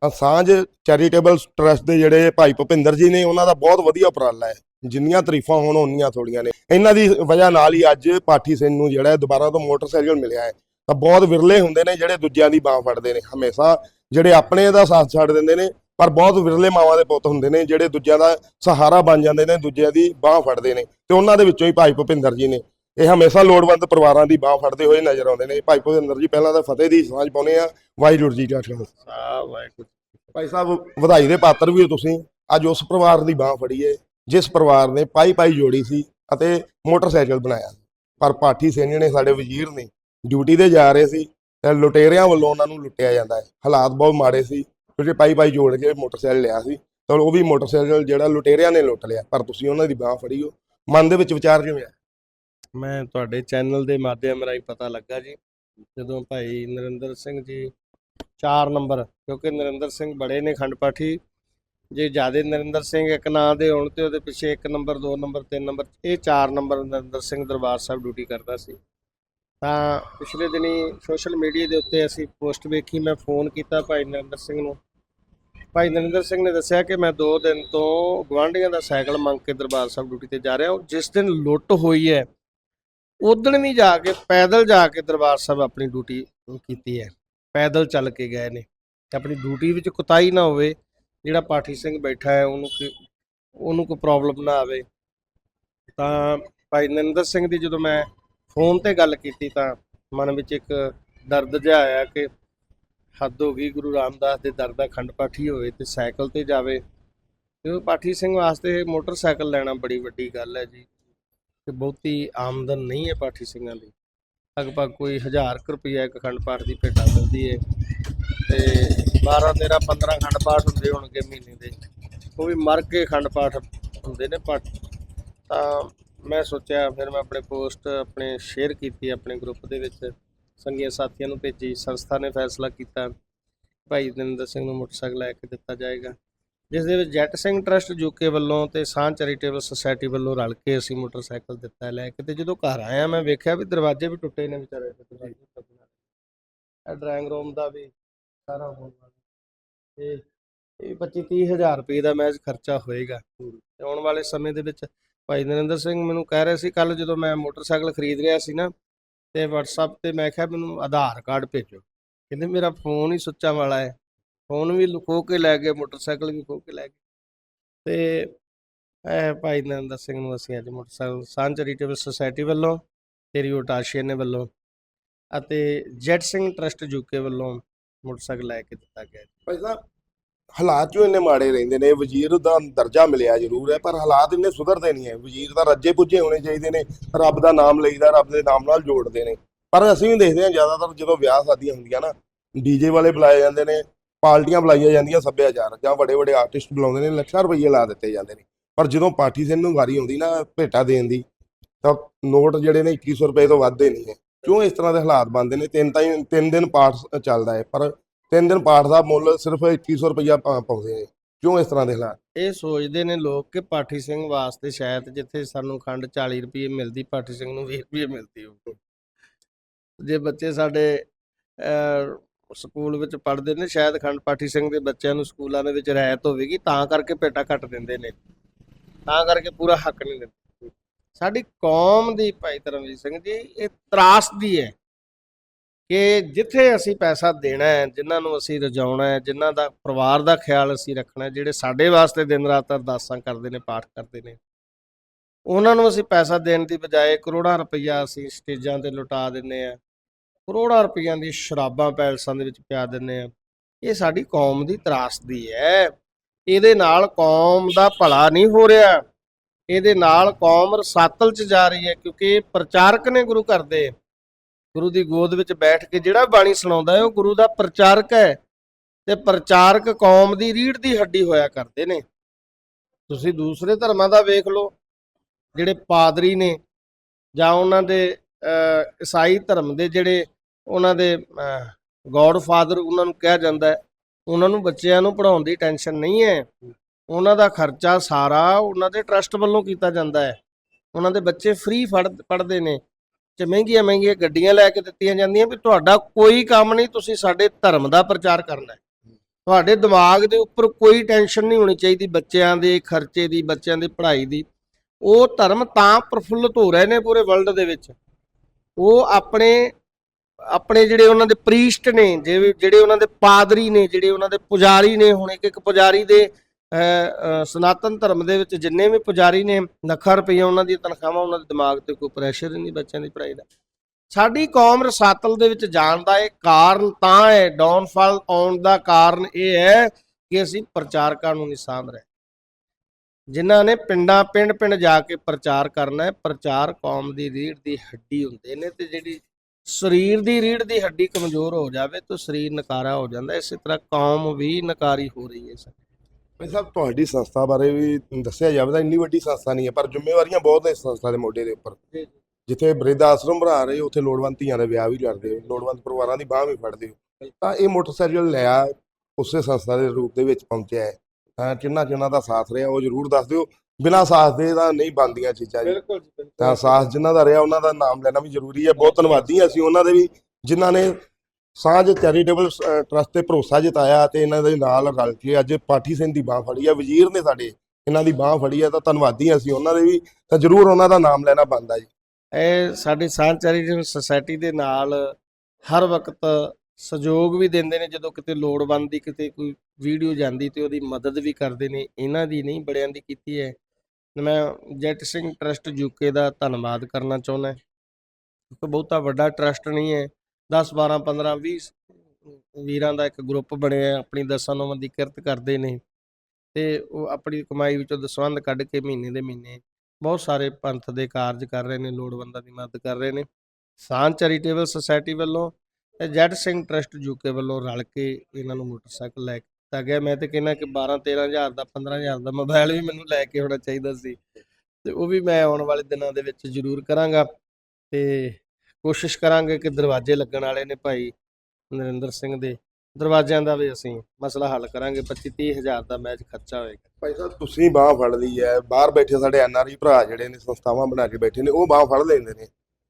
ਤਾਂ ਸਾਂਝ ਚੈਰੀਟੇਬਲ ਟਰਸਟ ਦੇ ਜਿਹੜੇ ਭਾਈ ਭੁਪਿੰਦਰ ਜੀ ਨੇ, ਉਹਨਾਂ ਦਾ ਬਹੁਤ ਵਧੀਆ ਉਪਰਾਲਾ ਹੈ। ਜਿੰਨੀਆਂ ਤਾਰੀਫਾਂ ਹੋਣ ਉਨੀਆਂ ਥੋੜੀਆਂ ਨੇ। ਇਹਨਾਂ ਦੀ ਵਜ੍ਹਾ ਨਾਲ ਹੀ ਅੱਜ ਪਾਠੀ ਸਿੰਘ ਨੂੰ ਜਿਹੜਾ ਦੁਬਾਰਾ ਤੋਂ ਮੋਟਰਸਾਈਕਲ ਮਿਲਿਆ ਹੈ। ਤਾਂ ਬਹੁਤ ਵਿਰਲੇ ਹੁੰਦੇ ਨੇ ਜਿਹੜੇ ਦੂਜਿਆਂ ਦੀ ਬਾਹ ਫੜਦੇ ਨੇ ਹਮੇਸ਼ਾ। ਜਿਹੜੇ ਆਪਣੇ ਦਾ ਸਾਥ ਛੱਡ ਦਿੰਦੇ ਨੇ ਪਰ ਬਹੁਤ ਵਿਰਲੇ ਮਾਵਾਂ ਦੇ ਪੁੱਤ ਹੁੰਦੇ ਨੇ ਜਿਹੜੇ ਦੂਜਿਆਂ ਦਾ ਸਹਾਰਾ ਬਣ ਜਾਂਦੇ ਨੇ ਦੂਜਿਆਂ ਦੀ ਬਾਹ ਫੜਦੇ ਨੇ। ਤੇ ਉਹਨਾਂ ਦੇ ਵਿੱਚੋਂ ਹੀ ਭਾਈ ਭੁਪਿੰਦਰ ਜੀ ਨੇ। ਇਹ ਹਮੇਸ਼ਾ ਲੋੜਵੰਦ ਪਰਿਵਾਰਾਂ ਦੀ ਬਾਹ ਫੜਦੇ ਹੋਏ ਨਜ਼ਰ ਆਉਂਦੇ ਨੇ। ਭਾਈ ਭੁਪਿੰਦਰ ਜੀ ਪਹਿਲਾਂ ਤਾਂ ਫਤਿਹ ਦੀ ਸਾਂਝ ਪਾਉਨੇ ਆ ਵਾਹਿਗੁਰੂ ਜੀ ਕਾ ਖਾਲਸਾ। ਵਾਹਿਗੁਰੂ ਭਾਈ ਸਾਹਿਬ ਵਧਾਈ ਦੇ ਪਾਤਰ ਵੀ ਹੋ ਤੁਸੀਂ। ਅੱਜ ਉਸ ਪਰਿਵਾਰ ਦੀ ਬਾਹ ਫੜੀ ਏ ਜਿਸ ਪਰਿਵਾਰ ਨੇ ਪਾਈ ਪਾਈ ਜੋੜੀ ਸੀ ਅਤੇ ਮੋਟਰਸਾਈਕਲ ਬਣਾਇਆ ਪਰ ਪਾਠੀ ਸਿੰਘ ਨੇ ਸਾਡੇ ਵਜ਼ੀਰ ਨੇ ਡਿਊਟੀ ਤੇ ਜਾ ਰਹੇ ਸੀ ਤੇ ਲੁਟੇਰਿਆਂ ਵੱਲੋਂ ਉਹਨਾਂ ਨੂੰ ਲੁੱਟਿਆ ਜਾਂਦਾ ਹੈ। ਹਾਲਾਤ ਬਹੁਤ ਮਾੜੇ ਸੀ ਕਿਉਂਕਿ ਪਾਈ ਪਾਈ ਜੋੜ ਕੇ ਮੋਟਰਸਾਈਕਲ ਲਿਆ ਸੀ ਤਾਂ ਉਹ ਵੀ ਮੋਟਰਸਾਈਕਲ ਜਿਹੜਾ ਲੁਟੇਰਿਆਂ ਨੇ ਲੁੱਟ ਲਿਆ। ਪਰ ਤੁਸੀਂ ਉਹਨਾਂ ਦੀ ਬਾਹ ਫੜੀ ਹੋ। ਮਨ ਦੇ ਵਿੱਚ ਵਿਚਾਰ ਕਿਵੇਂ ਆ? ਮੈਂ ਤੁਹਾਡੇ ਚੈਨਲ ਦੇ ਮਾਧਿਅਮ ਰਾਹੀਂ ਪਤਾ ਲੱਗਾ ਜੀ, ਜਦੋਂ ਭਾਈ ਨਰਿੰਦਰ ਸਿੰਘ ਜੀ 4 ਨੰਬਰ, ਕਿਉਂਕਿ ਨਰਿੰਦਰ ਸਿੰਘ ਬੜੇ ਨੇ ਖੰਡ ਪਾਠੀ ਜੇ ਜਿਆਦੇ ਨਰਿੰਦਰ ਸਿੰਘ ਇੱਕ ਨਾਂ ਦੇ ਹੋਣ ਤੇ ਉਹਦੇ ਪਿੱਛੇ 1 ਨੰਬਰ 2 ਨੰਬਰ 3 ਨੰਬਰ, ਇਹ 4 ਨੰਬਰ ਨਰਿੰਦਰ ਸਿੰਘ ਦਰਬਾਰ ਸਾਹਿਬ ਡਿਊਟੀ ਕਰਦਾ ਸੀ। ਤਾਂ ਪਿਛਲੇ ਦਿਨੀ ਸੋਸ਼ਲ ਮੀਡੀਆ ਦੇ ਉੱਤੇ ਅਸੀਂ ਪੋਸਟ ਵੇਖੀ, ਮੈਂ ਫੋਨ ਕੀਤਾ ਭਾਈ ਨਰਿੰਦਰ ਸਿੰਘ ਨੂੰ। ਭਾਈ ਨਰਿੰਦਰ ਸਿੰਘ ਨੇ ਦੱਸਿਆ ਕਿ ਮੈਂ 2 ਦਿਨ ਤੋਂ ਗਵਾਂਢੀਆਂ ਦਾ ਸਾਈਕਲ ਮੰਗ ਕੇ ਦਰਬਾਰ ਸਾਹਿਬ ਡਿਊਟੀ ਤੇ ਜਾ ਰਿਹਾ ਹਾਂ। ਜਿਸ ਦਿਨ ਲੁੱਟ ਹੋਈ ਹੈ ਉਦਣ ਵੀ ਜਾ ਕੇ, ਪੈਦਲ ਜਾ ਕੇ ਦਰਬਾਰ ਸਾਹਿਬ ਆਪਣੀ ਡਿਊਟੀ ਕੀਤੀ ਹੈ। ਪੈਦਲ ਚੱਲ ਕੇ ਗਏ ਨੇ। ਤੇ ਆਪਣੀ ਡਿਊਟੀ ਵਿੱਚ ਕੁਤਾਈ ਨਾ ਹੋਵੇ ਜਿਹੜਾ ਪਾਠੀ ਸਿੰਘ ਬੈਠਾ ਹੈ, ਉਹਨੂੰ ਕਿ, ਉਹਨੂੰ ਕੋਈ ਪ੍ਰੋਬਲਮ ਨਾ ਆਵੇ। ਤਾਂ ਭਾਈ ਨਰਿੰਦਰ ਸਿੰਘ ਦੀ ਜਦੋਂ ਮੈਂ ਫੋਨ ਤੇ ਗੱਲ ਕੀਤੀ ਤਾਂ ਮਨ ਵਿੱਚ ਇੱਕ ਦਰਦ ਜਿਹਾ ਆਇਆ ਕਿ ਹੱਦ ਹੋ ਗਈ, ਗੁਰੂ ਰਾਮਦਾਸ ਦੇ ਦਰ ਦਾ ਖੰਡ ਪਾਠੀ ਹੋਵੇ ਤੇ ਸਾਈਕਲ ਤੇ ਜਾਵੇ। ਤੇ ਪਾਠੀ ਸਿੰਘ ਵਾਸਤੇ ਮੋਟਰਸਾਈਕਲ ਲੈਣਾ ਬੜੀ ਵੱਡੀ ਗੱਲ ਹੈ ਜੀ। ਤੇ ਬਹੁਤੀ ਆਮਦਨ ਨਹੀਂ ਹੈ ਪਾਠੀ ਸਿੰਘਾਂ ਦੀ। ਲਗਭਗ ਕੋਈ 1000 ਕੁ ਰੁਪਈਆ ਇੱਕ ਖੰਡ ਪਾਠ ਦੀ ਭੇਟਾ ਮਿਲਦੀ ਹੈ। ਤੇ 12 13 15 ਖੰਡ ਪਾਠ ਹੁੰਦੇ ਹੋਣਗੇ ਮਹੀਨੇ ਦੇ। ਉਹ ਵੀ ਮਰ ਕੇ ਖੰਡ ਪਾਠ ਹੁੰਦੇ ਨੇ ਪਾਠ। ਤਾਂ ਮੈਂ ਸੋਚਿਆ ਫਿਰ ਮੈਂ ਆਪਣੇ ਪੋਸਟ ਆਪਣੇ ਸ਼ੇਅਰ ਕੀਤੀ ਆਪਣੇ ਗਰੁੱਪ ਦੇ ਵਿੱਚ। ਸੰਗੀਆਂ ਸਾਥੀਆਂ ਨੂੰ ਭੇਜੀ ਸੰਸਥਾ ਨੇ ਫੈਸਲਾ ਕੀਤਾ ਭਾਈ ਨਰਿੰਦਰ ਸਿੰਘ ਨੂੰ ਮੋਟਰਸਾਈਕਲ ਲੈ ਕੇ ਦਿੱਤਾ ਜਾਏਗਾ। ਜਿਸ ਦੇ ਵਿੱਚ ਜੱਟ ਸਿੰਘ ਟਰਸਟ ਯੂਕੇ ਵੱਲੋਂ ਤੇ ਸਾਂਝ ਚੈਰੀਟੇਬਲ ਸੁਸਾਇਟੀ ਵੱਲੋਂ ਰਲ ਕੇ ਅਸੀਂ ਮੋਟਰਸਾਈਕਲ ਦਿੱਤਾ ਲੈ ਕੇ ਤੇ ਜਦੋਂ ਘਰ ਆਇਆ ਮੈਂ ਵੇਖਿਆ ਵੀ ਦਰਵਾਜ਼ੇ ਵੀ ਟੁੱਟੇ ਨੇ ਵਿਚਾਰੇ। ਦੇ ਦਰਵਾਜ਼ੇ ਵੀ ਟੁੱਟੇ ਨੇ। ਇਹ ਡਰਾਇੰਗ ਰੂਮ ਦਾ ਵੀ ਸਾਰਾ ਹੋਣ ਵਾਲਾ। ਤੇ ਇਹ 25 30 ਹਜ਼ਾਰ ਰੁਪਏ ਦਾ ਮੈਚ ਖਰਚਾ ਹੋਏਗਾ ਤੇ ਆਉਣ ਵਾਲੇ ਸਮੇਂ ਦੇ ਵਿੱਚ ਭਾਈ ਨਰਿੰਦਰ ਸਿੰਘ ਮੈਨੂੰ ਕਹਿ ਰਹੇ ਸੀ ਕੱਲ ਜਦੋਂ ਮੈਂ ਮੋਟਰਸਾਈਕਲ ਖਰੀਦ ਰਿਹਾ ਸੀ ਨਾ, ਤੇ WhatsApp ਤੇ ਮੈਂ ਕਿਹਾ ਮੈਨੂੰ ਆਧਾਰ ਕਾਰਡ ਭੇਜੋ। ਕਹਿੰਦੇ ਮੇਰਾ ਫੋਨ ਹੀ ਸੁੱਚਾ ਵਾਲਾ ਹੈ। ਫੋਨ ਵੀ ਲੁਕੋ ਕੇ ਲੈ ਗਏ, ਮੋਟਰਸਾਈਕਲ ਵੀ ਖੋ ਕੇ ਲੈ ਗਏ। ਤੇ ਇਹ ਭਾਈ ਨਰਿੰਦਰ ਸਿੰਘ ਨੂੰ ਅਸੀਂ ਅੱਜ ਮੋਟਰਸਾਈਕਲ ਸਾਂਝ ਚੈਰੀਟੇਬਲ ਸੁਸਾਇਟੀ ਵੱਲੋਂ, ਤੇਰੀ ਓਟਾਸ਼ੀਆ ਨੇ ਵੱਲੋਂ ਅਤੇ ਜੈਟ ਸਿੰਘ ਟਰਸਟ ਯੂਕੇ ਵੱਲੋਂ ਮੋਟਰਸਾਈਕਲ ਲੈ ਕੇ ਦਿੱਤਾ ਗਿਆ ਹੈ। ਭਾਈ ਹਾਲਾਤ ਜੋ ਇੰਨੇ ਮਾੜੇ ਰਹਿੰਦੇ ਨੇ, ਵਜ਼ੀਰ ਦਾ ਦਰਜਾ ਮਿਲਿਆ ਜ਼ਰੂਰ ਹੈ, ਪਰ ਹਾਲਾਤ ਇੰਨੇ ਸੁਧਰਦੇ ਨਹੀਂ ਹੈ। ਵਜ਼ੀਰ ਦਾ ਰੱਜੇ ਪੁੱਜੇ ਹੋਣੇ ਚਾਹੀਦੇ ਨੇ, ਰੱਬ ਦਾ ਨਾਮ ਲਈਦਾ, ਰੱਬ ਦੇ ਨਾਮ ਨਾਲ ਜੋੜਦੇ ਨੇ। ਪਰ ਅਸੀਂ ਵੀ ਦੇਖਦੇ ਹਾਂ ਜ਼ਿਆਦਾਤਰ ਜਦੋਂ ਵਿਆਹ ਸ਼ਾਦੀਆਂ ਹੁੰਦੀਆਂ ਨਾ ਡੀਜੇ ਵਾਲੇ ਬੁਲਾਏ ਜਾਂਦੇ ਨੇ, ਪਾਰਟੀਆਂ ਬੁਲਾਈਆਂ ਜਾਂਦੀਆਂ ਸੱਭਿਆਚਾਰ, ਜਾਂ ਵੱਡੇ ਵੱਡੇ ਆਰਟਿਸਟ ਬੁਲਾਉਂਦੇ ਨੇ, ਲੱਖਾਂ ਰੁਪਏ ਲਾ ਦਿੱਤੇ ਜਾਂਦੇ ਨੇ। ਪਰ ਜਦੋਂ ਪਾਰਟੀ ਸਿੰਘ ਨੂੰ ਵਾਰੀ ਆਉਂਦੀ ਨਾ, ਭੇਟਾ ਦੇਣ ਦੀ, ਤਾਂ ਨੋਟ ਜਿਹੜੇ ਨੇ 2100 ਰੁਪਏ ਤੋਂ ਵੱਧਦੇ ਨਹੀਂ ਹੈ। ਕਿਉਂ ਇਸ ਤਰ੍ਹਾਂ ਦੇ ਹਾਲਾਤ ਬਣਦੇ ਨੇ? ਤਿੰਨ ਤਾਂ ਤਿੰਨ ਦਿਨ ਪਾਠ ਚੱਲਦਾ ਹੈ, ਪਰ ਤਿੰਨ ਦਿਨ ਪਾਠ ਦਾ ਮੁੱਲ ਸਿਰਫ 2100 ਰੁਪਇਆ ਪਾਉਂਦੇ ਨੇ। ਕਿਉਂ ਇਸ ਤਰ੍ਹਾਂ ਦੇ ਹਾਲਾਤ? ਇਹ ਸੋਚਦੇ ਨੇ ਲੋਕ ਕਿ ਪਾਠੀ ਸਿੰਘ ਵਾਸਤੇ ਸ਼ਾਇਦ ਜਿੱਥੇ ਸਾਨੂੰ ਖੰਡ 40 ਰੁਪਏ ਮਿਲਦੀ, ਪਾਠੀ ਸਿੰਘ ਨੂੰ 20 ਰੁਪਏ ਮਿਲਦੀ ਹੋਊ ਜੇ ਬੱਚੇ ਸਾਡੇ ਸਕੂਲ ਵਿੱਚ ਪੜ੍ਹਦੇ ਨੇ, ਸ਼ਾਇਦ ਖੰਡ, ਪਾਠੀ ਸਿੰਘ ਦੇ ਬੱਚਿਆਂ ਨੂੰ ਸਕੂਲਾਂ ਦੇ ਵਿੱਚ ਰਿਆਇਤ ਹੋਵੇਗੀ, ਤਾਂ ਕਰਕੇ ਭੇਟਾ ਘੱਟ ਦਿੰਦੇ ਨੇ। ਤਾਂ ਕਰਕੇ ਪੂਰਾ ਹੱਕ ਨਹੀਂ ਦਿੰਦੇ। ਸਾਡੀ ਕੌਮ ਦੀ ਭਾਈ ਧਰਮਜੀਤ ਸਿੰਘ ਜੀ, ਇਹ ਤਰਾਸਦੀ ਹੈ ਕਿ ਜਿੱਥੇ ਅਸੀਂ ਪੈਸਾ ਦੇਣਾ ਹੈ, ਜਿਨ੍ਹਾਂ ਨੂੰ ਅਸੀਂ ਰਜਾਉਣਾ ਹੈ, ਜਿਨ੍ਹਾਂ ਦਾ ਪਰਿਵਾਰ ਦਾ ਖਿਆਲ ਅਸੀਂ ਰੱਖਣਾ ਹੈ, ਜਿਹੜੇ ਸਾਡੇ ਵਾਸਤੇ ਦਿਨ ਰਾਤ ਅਰਦਾਸਾਂ ਕਰਦੇ ਨੇ, ਪਾਠ ਕਰਦੇ ਨੇ, ਉਹਨਾਂ ਨੂੰ ਅਸੀਂ ਪੈਸਾ ਦੇਣ ਦੀ ਬਜਾਏ ਕਰੋੜਾਂ ਰੁਪਈਆ ਅਸੀਂ ਸਟੇਜਾਂ ਤੇ ਲੁਟਾ ਦਿੰਨੇ ਆ ਕਰੋੜਾਂ ਰੁਪਈਆਂ ਦੀ ਸ਼ਰਾਬਾਂ ਪੈਲਸਾਂ ਦੇ ਵਿੱਚ ਪਿਆ ਦਿੰਨੇ ਆ ਇਹ ਸਾਡੀ ਕੌਮ ਦੀ ਤਰਾਸਦੀ ਹੈ। ਇਹਦੇ ਨਾਲ ਕੌਮ ਦਾ ਭਲਾ ਨਹੀਂ ਹੋ ਰਿਹਾ। ਇਹਦੇ ਨਾਲ ਕੌਮ ਰਸਾਤਲ ਚ ਜਾ ਰਹੀ ਹੈ ਕਿਉਂਕਿ ਇਹ ਪ੍ਰਚਾਰਕ ਨੇ ਗੁਰੂ ਘਰ ਦੇ, ਗੁਰੂ ਦੀ ਗੋਦ ਵਿੱਚ ਬੈਠ ਕੇ ਜਿਹੜਾ ਬਾਣੀ ਸੁਣਾਉਂਦਾ ਹੈ ਉਹ ਗੁਰੂ ਦਾ ਪ੍ਰਚਾਰਕ ਹੈ ਤੇ ਪ੍ਰਚਾਰਕ ਕੌਮ ਦੀ ਰੀੜ ਦੀ ਹੱਡੀ ਹੋਇਆ ਕਰਦੇ ਨੇ। ਤੁਸੀਂ ਦੂਸਰੇ ਧਰਮਾਂ ਦਾ ਵੇਖ ਲਓ, ਜਿਹੜੇ ਪਾਦਰੀ ਨੇ ਜਾਂ ਉਹਨਾਂ ਦੇ ਈਸਾਈ ਧਰਮ ਦੇ ਜਿਹੜੇ ਉਹਨਾਂ ਦੇ ਗੋਡ ਫਾਦਰ ਉਹਨਾਂ ਨੂੰ ਕਿਹਾ ਜਾਂਦਾ ਹੈ, ਉਹਨਾਂ ਨੂੰ ਬੱਚਿਆਂ ਨੂੰ ਪੜਾਉਣ ਦੀ ਟੈਨਸ਼ਨ ਨਹੀਂ ਹੈ। ਉਹਨਾਂ ਦਾ ਖਰਚਾ ਸਾਰਾ ਉਹਨਾਂ ਦੇ ਟਰਸਟ ਵੱਲੋਂ ਕੀਤਾ ਜਾਂਦਾ ਹੈ। ਉਹਨਾਂ ਦੇ ਬੱਚੇ ਫ੍ਰੀ ਪੜ੍ਹਦੇ ਨੇ ਤੇ ਮਹਿੰਗੀਆਂ ਮਹਿੰਗੀਆਂ ਗੱਡੀਆਂ ਲੈ ਕੇ ਦਿੱਤੀਆਂ ਜਾਂਦੀਆਂ ਵੀ ਤੁਹਾਡਾ ਕੋਈ ਕੰਮ ਨਹੀਂ, ਤੁਸੀਂ ਸਾਡੇ ਧਰਮ ਦਾ ਪ੍ਰਚਾਰ ਕਰਨਾ ਹੈ। ਤੁਹਾਡੇ ਦਿਮਾਗ ਦੇ ਉੱਪਰ ਕੋਈ ਟੈਨਸ਼ਨ ਨਹੀਂ ਹੋਣੀ ਚਾਹੀਦੀ ਬੱਚਿਆਂ ਦੇ ਖਰਚੇ ਦੀ, ਬੱਚਿਆਂ ਦੀ ਪੜ੍ਹਾਈ ਦੀ। ਉਹ ਧਰਮ ਤਾਂ ਪ੍ਰਫੁੱਲਤ ਹੋ ਰਹੇ ਨੇ ਪੂਰੇ ਵਰਲਡ ਦੇ ਵਿੱਚ। ਉਹ ਆਪਣੇ ਆਪਣੇ ਜਿਹੜੇ ਉਹਨਾਂ ਦੇ ਪ੍ਰੀਸਟ ਨੇ, ਜਿਵੇਂ, ਜਿਹੜੇ ਉਹਨਾਂ ਦੇ ਪਾਦਰੀ ਨੇ, ਜਿਹੜੇ ਉਹਨਾਂ ਦੇ ਪੁਜਾਰੀ ਨੇ, ਹੁਣ ਇੱਕ ਇੱਕ ਪੁਜਾਰੀ ਦੇ ਸਨਾਤਨ ਧਰਮ ਦੇ ਵਿੱਚ ਜਿੰਨੇ ਵੀ ਪੁਜਾਰੀ ਨੇ ਲੱਖਾਂ ਰੁਪਈਆ ਉਹਨਾਂ ਦੀ ਤਨਖਾਹਾਂ, ਉਹਨਾਂ ਦੇ ਦਿਮਾਗ ਤੇ ਕੋਈ ਪ੍ਰੈਸ਼ਰ ਹੀ ਨਹੀਂ ਬੱਚਿਆਂ ਦੀ ਪੜ੍ਹਾਈ ਦਾ। ਸਾਡੀ ਕੌਮ ਰਸਾਤਲ ਦੇ ਵਿੱਚ ਜਾਣ ਦਾ ਇਹ ਕਾਰਨ ਤਾਂ ਹੈ ਡਾਊਨਫਾਲ ਆਉਣ ਦਾ ਕਾਰਨ ਇਹ ਹੈ ਕਿ ਅਸੀਂ ਪ੍ਰਚਾਰਕਾਂ ਨੂੰ ਨਹੀਂ ਸਾਂਭ ਰਹੇ। ਜਿਨ੍ਹਾਂ ਨੇ ਪਿੰਡਾਂ ਪਿੰਡ ਪਿੰਡ ਜਾ ਕੇ ਪ੍ਰਚਾਰ ਕਰਨਾ ਹੈ, ਪ੍ਰਚਾਰ ਕੌਮ ਦੀ ਰੀੜ ਦੀ ਹੱਡੀ ਹੁੰਦੇ ਨੇ ਤੇ ਜਿਹੜੀ ਸਰੀਰ ਦੀ ਰੀੜ ਦੀ ਹੱਡੀ ਕਮਜ਼ੋਰ ਹੋ ਜਾਵੇ ਤਾਂ ਸਰੀਰ ਨਕਾਰਾ ਹੋ ਜਾਂਦਾ, ਇਸੇ ਤਰ੍ਹਾਂ ਕੌਮ ਵੀ ਨਕਾਰੀ ਹੋ ਰਹੀ ਹੈ ਸਾਡੀ ਭਾਈ ਸਾਹਿਬ ਤੁਹਾਡੀ ਸੰਸਥਾ ਬਾਰੇ ਵੀ ਦੱਸਿਆ ਜਾਵੇ ਤਾਂ ਇੰਨੀ ਵੱਡੀ ਸੰਸਥਾ ਨਹੀਂ ਹੈ ਪਰ ਜ਼ਿੰਮੇਵਾਰੀਆਂ ਬਹੁਤ ਨੇ ਇਸ ਸੰਸਥਾ ਦੇ ਮੋਢੇ ਦੇ ਉੱਪਰ। ਜਿੱਥੇ ਬ੍ਰਿਧ ਆਸ਼ਰਮ ਬਣਾ ਰਹੇ ਉੱਥੇ ਲੋੜਵੰਦ ਧੀਆਂ ਦੇ ਵਿਆਹ ਵੀ ਕਰਦੇ ਹੋ ਲੋੜਵੰਦ ਪਰਿਵਾਰਾਂ ਦੀ ਬਾਹ ਵੀ ਫੜਦੇ ਹੋ ਤਾਂ ਇਹ ਮੋਟਰਸਾਈਕਲ ਲਿਆ ਉਸੇ ਸੰਸਥਾ ਦੇ ਰੂਪ ਦੇ ਵਿੱਚ ਪਹੁੰਚਿਆ ਹੈ। ਤਾਂ ਕਿੰਨਾ ਕਿੰਨਾ ਦਾ ਸਾਥ ਰਿਹਾ ਉਹ ਜ਼ਰੂਰ ਦੱਸ ਦਿਓ। ਬਿਨਾਂ ਸਾਥ ਦੇ ਤਾਂ ਨਹੀਂ ਬਣਦੀਆਂ ਚੀਜ਼ਾਂ ਜੀ। ਤਾਂ ਸਾਥ ਜਿਨ੍ਹਾਂ ਦਾ ਰਿਹਾ ਉਹਨਾਂ ਦਾ ਨਾਮ ਲੈਣਾ ਵੀ ਜ਼ਰੂਰੀ ਹੈ। ਬਹੁਤ ਧੰਨਵਾਦੀ ਹਾਂ ਅਸੀਂ ਉਹਨਾਂ ਦੇ ਵੀ ਜਿਨ੍ਹਾਂ ਨੇ ਸਾਂਝ ਚੈਰੀਟੇਬਲ ਟਰਸਟ ਤੇ ਭਰੋਸਾ ਜਤਾਇਆ ਤੇ ਇਹਨਾਂ ਦੇ ਨਾਲ ਰਲ ਕੇ ਅੱਜ ਪਾਠੀ ਸਿੰਘ ਦੀ ਬਾਹ ਫੜੀ ਹੈ ਵਜ਼ੀਰ ਨੇ ਸਾਡੇ ਇਹਨਾਂ ਦੀ ਬਾਹ ਫੜੀ ਹੈ ਤਾਂ ਧੰਨਵਾਦੀ ਹਾਂ ਅਸੀਂ। ਉਹਨਾਂ ਦੇ ਵੀ ਤਾਂ ਜ਼ਰੂਰ ਉਹਨਾਂ ਦਾ ਨਾਮ ਲੈਣਾ ਬਣਦਾ ਜੀ। ਇਹ ਸਾਡੀ ਸਾਂਝ ਚੈਰੀਟੇਬਲ ਸੁਸਾਇਟੀ ਦੇ ਨਾਲ ਹਰ ਵਕਤ ਸਹਿਯੋਗ ਵੀ ਦਿੰਦੇ ਨੇ। ਜਦੋਂ ਕਿਤੇ ਲੋੜਵੰਦ ਦੀ ਕਿਤੇ ਕੋਈ ਵੀਡੀਓ ਜਾਂਦੀ ਤੇ ਉਹਦੀ ਮਦਦ ਵੀ ਕਰਦੇ ਨੇ। ਇਹਨਾਂ ਦੀ ਨਹੀਂ, ਬੜਿਆਂ ਦੀ ਕੀਤੀ ਹੈ। ਮੈਂ ਜੈਟ ਸਿੰਘ ਟਰਸਟ ਯੂਕੇ ਦਾ ਧੰਨਵਾਦ ਕਰਨਾ ਚਾਹੁੰਦਾ। ਕਿਉਂਕਿ ਬਹੁਤਾ ਵੱਡਾ ਟਰਸਟ ਨਹੀਂ ਹੈ। 10 12 15 20 ਵੀਰਾਂ ਦਾ ਇੱਕ ਗਰੁੱਪ ਬਣਿਆ ਆਪਣੀ ਦਸਾਂ, ਨੌਵਾਂ ਦੀ ਕਿਰਤ ਕਰਦੇ ਨੇ। ਤੇ ਉਹ ਆਪਣੀ ਕਮਾਈ ਵਿੱਚੋਂ ਦਸਵੰਧ ਕੱਢ ਕੇ ਮਹੀਨੇ ਦੇ ਮਹੀਨੇ ਬਹੁਤ ਸਾਰੇ ਪੰਥ ਦੇ ਕਾਰਜ ਕਰ ਰਹੇ ਨੇ, ਲੋੜਵੰਦਾਂ ਦੀ ਮਦਦ ਕਰ ਰਹੇ ਨੇ। ਸਾਂਝ ਚੈਰੀਟੇਬਲ ਸੁਸਾਇਟੀ ਵੱਲੋਂ ਤੇ ਜੈਟ ਸਿੰਘ ਟਰਸਟ ਯੂਕੇ ਵੱਲੋਂ ਰਲ ਕੇ ਇਹਨਾਂ ਨੂੰ ਮੋਟਰਸਾਈਕਲ ਲੈ ਕੇ ਦਿੱਤਾ ਗਿਆ। ਮੈਂ ਤੇ ਕਹਿੰਦਾ ਕਿ 12 13000 ਦਾ 15000 ਦਾ ਮੋਬਾਈਲ ਵੀ ਮੈਨੂੰ ਲੈ ਕੇ ਹੋਣਾ ਚਾਹੀਦਾ ਸੀ। ਤੇ ਉਹ ਵੀ ਮੈਂ ਆਉਣ ਵਾਲੇ ਦਿਨਾਂ ਦੇ ਵਿੱਚ ਜ਼ਰੂਰ ਕਰਾਂਗਾ। ਤੇ ਕੋਸ਼ਿਸ਼ ਕਰਾਂਗੇ ਕਿ ਦਰਵਾਜ਼ੇ ਲੱਗਣ ਵਾਲੇ ਨੇ ਭਾਈ ਨਰਿੰਦਰ ਸਿੰਘ ਦੇ। ਦਰਵਾਜ਼ਿਆਂ ਦਾ ਵੀ ਅਸੀਂ ਮਸਲਾ ਹੱਲ ਕਰਾਂਗੇ। 25 30 ਹਜ਼ਾਰ ਦਾ ਮੈਚ ਖਰਚਾ ਹੋਏਗਾ। ਭਾਈ ਸਾਹਿਬ, ਤੁਸੀਂ ਬਾਹ ਫੜ ਲਈ ਹੈ ਬਾਹਰ ਬੈਠੇ ਸਾਡੇ ਐਨਆਰਈ ਭਰਾ ਜਿਹੜੇ ਨੇ, ਸੰਸਥਾਵਾਂ ਬਣਾ ਕੇ ਬੈਠੇ ਨੇ, ਉਹ ਬਾਹ ਫੜ ਲੈਂਦੇ ਨੇ।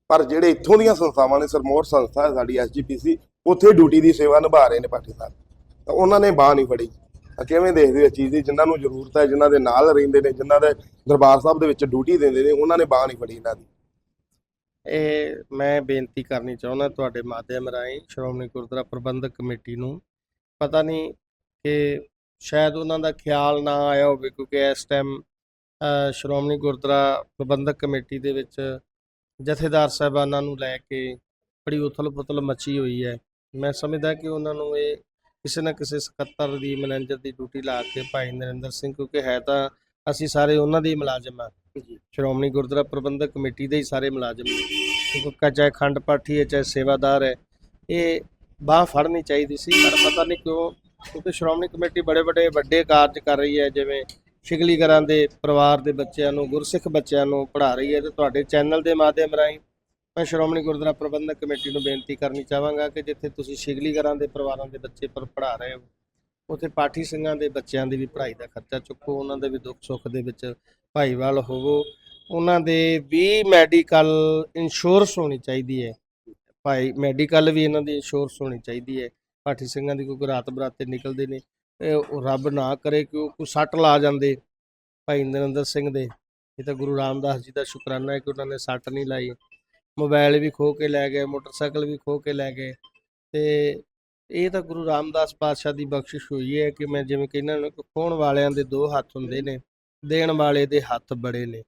ਪਰ ਜਿਹੜੇ ਇੱਥੋਂ ਦੀਆਂ ਸੰਸਥਾਵਾਂ ਨੇ, ਸਰਮੋਰ ਸੰਸਥਾ ਹੈ ਸਾਡੀ ਐਸਜੀਪੀਸੀ ਉੱਥੇ ਡਿਊਟੀ ਦੀ ਸੇਵਾ ਨਿਭਾ ਰਹੇ ਨੇ ਪਾਠੀ ਸਾਹਿਬ। ਤਾਂ ਉਹਨਾਂ ਨੇ ਬਾਹ ਨਹੀਂ ਫੜੀ। ਕਿਵੇਂ ਦੇਖਦੇ ਹੋ ਇਸ ਚੀਜ਼ ਦੀ? ਜਿਨ੍ਹਾਂ ਨੂੰ ਜ਼ਰੂਰਤ ਹੈ, ਜਿਨ੍ਹਾਂ ਦੇ ਨਾਲ ਰਹਿੰਦੇ ਨੇ, ਜਿਨ੍ਹਾਂ ਦੇ ਦਰਬਾਰ ਸਾਹਿਬ ਦੇ ਵਿੱਚ ਡਿਊਟੀ ਦਿੰਦੇ ਨੇ, ਉਹਨਾਂ ਨੇ ਬਾਹ ਨਹੀਂ ਫੜੀ ਇਹਨਾਂ ਦੀ। ਇਹ ਮੈਂ ਬੇਨਤੀ ਕਰਨੀ ਚਾਹੁੰਦਾ ਤੁਹਾਡੇ ਮਾਧਿਅਮ ਰਾਹੀਂ ਸ਼੍ਰੋਮਣੀ ਗੁਰਦੁਆਰਾ ਪ੍ਰਬੰਧਕ ਕਮੇਟੀ ਨੂੰ। ਪਤਾ ਨਹੀਂ ਕਿ ਸ਼ਾਇਦ ਉਹਨਾਂ ਦਾ ਖਿਆਲ ਨਾ ਆਇਆ ਹੋਵੇ ਕਿਉਂਕਿ ਇਸ ਟਾਈਮ ਸ਼੍ਰੋਮਣੀ ਗੁਰਦੁਆਰਾ ਪ੍ਰਬੰਧਕ ਕਮੇਟੀ ਦੇ ਵਿੱਚ ਜਥੇਦਾਰ ਸਾਹਿਬਾਨਾਂ ਨੂੰ ਲੈ ਕੇ ਬੜੀ ਉਥਲ-ਪੁਥਲ ਮੱਚੀ ਹੋਈ ਹੈ। ਮੈਂ ਸਮਝਦਾ ਕਿ ਉਹਨਾਂ ਨੂੰ ਇਹ ਕਿਸੇ ਨਾ ਕਿਸੇ ਸਕੱਤਰ ਦੀ ਮੈਨੇਜਰ ਦੀ ਡਿਊਟੀ ਲਾ ਕੇ ਭਾਈ ਨਰਿੰਦਰ ਸਿੰਘ ਕਿਉਂਕਿ ਹੈ ਤਾਂ ਅਸੀਂ ਸਾਰੇ ਉਹਨਾਂ ਦੇ ਹੀ ਮੁਲਾਜ਼ਮ ਆ ਸ਼੍ਰੋਮਣੀ ਗੁਰਦੁਆਰਾ ਪ੍ਰਬੰਧਕ ਕਮੇਟੀ ਦੇ ਹੀ ਸਾਰੇ ਮੁਲਾਜ਼ਮ ਨੇ ਚਾਹੇ ਖੰਡ ਪਾਠੀ ਹੈ, ਚਾਹੇ ਸੇਵਾਦਾਰ ਹੈ, ਇਹ ਬਾਹ ਫੜਨੀ ਚਾਹੀਦੀ ਸੀ, ਪਰ ਪਤਾ ਨਹੀਂ ਕਿਉਂ ਕਿਉਂਕਿ ਸ਼੍ਰੋਮਣੀ ਕਮੇਟੀ ਬੜੇ ਬੜੇ ਵੱਡੇ ਕਾਰਜ ਕਰ ਰਹੀ ਹੈ, ਜਿਵੇਂ ਸ਼ਿਗਲੀਗਰਾਂ ਦੇ ਪਰਿਵਾਰ ਦੇ ਬੱਚਿਆਂ ਨੂੰ, ਗੁਰਸਿੱਖ ਬੱਚਿਆਂ ਨੂੰ ਪੜ੍ਹਾ ਰਹੀ ਹੈ ਤੇ ਤੁਹਾਡੇ ਚੈਨਲ ਦੇ ਮਾਧਿਅਮ ਰਾਹੀਂ ਮੈਂ ਸ਼੍ਰੋਮਣੀ ਗੁਰਦੁਆਰਾ ਪ੍ਰਬੰਧਕ ਕਮੇਟੀ ਨੂੰ ਬੇਨਤੀ ਕਰਨੀ ਚਾਹਾਂਗਾ ਕਿ ਜਿੱਥੇ ਤੁਸੀਂ ਸ਼ਿਗਲੀਗਰਾਂ ਦੇ ਪਰਿਵਾਰਾਂ ਦੇ ਬੱਚੇ ਪਰ ਪੜ੍ਹਾ ਰਹੇ ਹੋ, ਉੱਥੇ ਪਾਠੀ ਸਿੰਘਾਂ ਦੇ ਬੱਚਿਆਂ ਦੀ ਵੀ ਪੜ੍ਹਾਈ ਦਾ ਖਰਚਾ ਚੁੱਕੋ, ਉਹਨਾਂ ਦੇ ਵੀ ਦੁੱਖ ਸੁੱਖ ਦੇ ਵਿੱਚ ਭਾਈਵਾਲ ਹੋਵੋ ਉਹਨਾਂ ਦੇ ਵੀ ਮੈਡੀਕਲ ਇੰਸ਼ੋਰੈਂਸ ਹੋਣੀ ਚਾਹੀਦੀ ਹੈ। ਭਾਈ ਮੈਡੀਕਲ ਵੀ ਇਹਨਾਂ ਦੀ ਇੰਸ਼ੋਰੈਂਸ ਹੋਣੀ ਚਾਹੀਦੀ ਹੈ। ਪਾਠੀ ਸਿੰਘਾਂ ਦੀ ਕੋਈ ਰਾਤ ਬਰਾਤੇ ਨਿਕਲਦੇ ਨੇ ਰੱਬ ਨਾ ਕਰੇ ਕਿ ਉਹ ਕੋਈ ਸੱਟ ਲਾ ਜਾਂਦੇ। ਭਾਈ ਨਰਿੰਦਰ ਸਿੰਘ ਦੇ, ਇਹ ਤਾਂ ਗੁਰੂ ਰਾਮਦਾਸ ਜੀ ਦਾ ਸ਼ੁਕਰਾਨਾ ਹੈ ਕਿ ਉਹਨਾਂ ਨੇ ਸੱਟ ਨਹੀਂ ਲਾਈ। ਮੋਬਾਈਲ ਵੀ ਖੋ ਕੇ ਲੈ ਗਏ, ਮੋਟਰਸਾਈਕਲ ਵੀ ਖੋ ਕੇ ਲੈ ਗਏ। ਤੇ ਇਹ ਤਾਂ ਗੁਰੂ ਰਾਮਦਾਸ ਪਾਤਸ਼ਾਹ ਦੀ ਬਖਸ਼ਿਸ਼ ਹੋਈ ਹੈ ਕਿ ਮੈਂ ਜਿਵੇਂ ਕਹਿੰਦਾ ਨਾ ਕਿ ਖੋਣ ਵਾਲਿਆਂ ਦੇ ਦੋ ਹੱਥ ਹੁੰਦੇ ਨੇ, ਦੇਣ ਵਾਲੇ ਦੇ ਹੱਥ ਬੜੇ ਨੇ।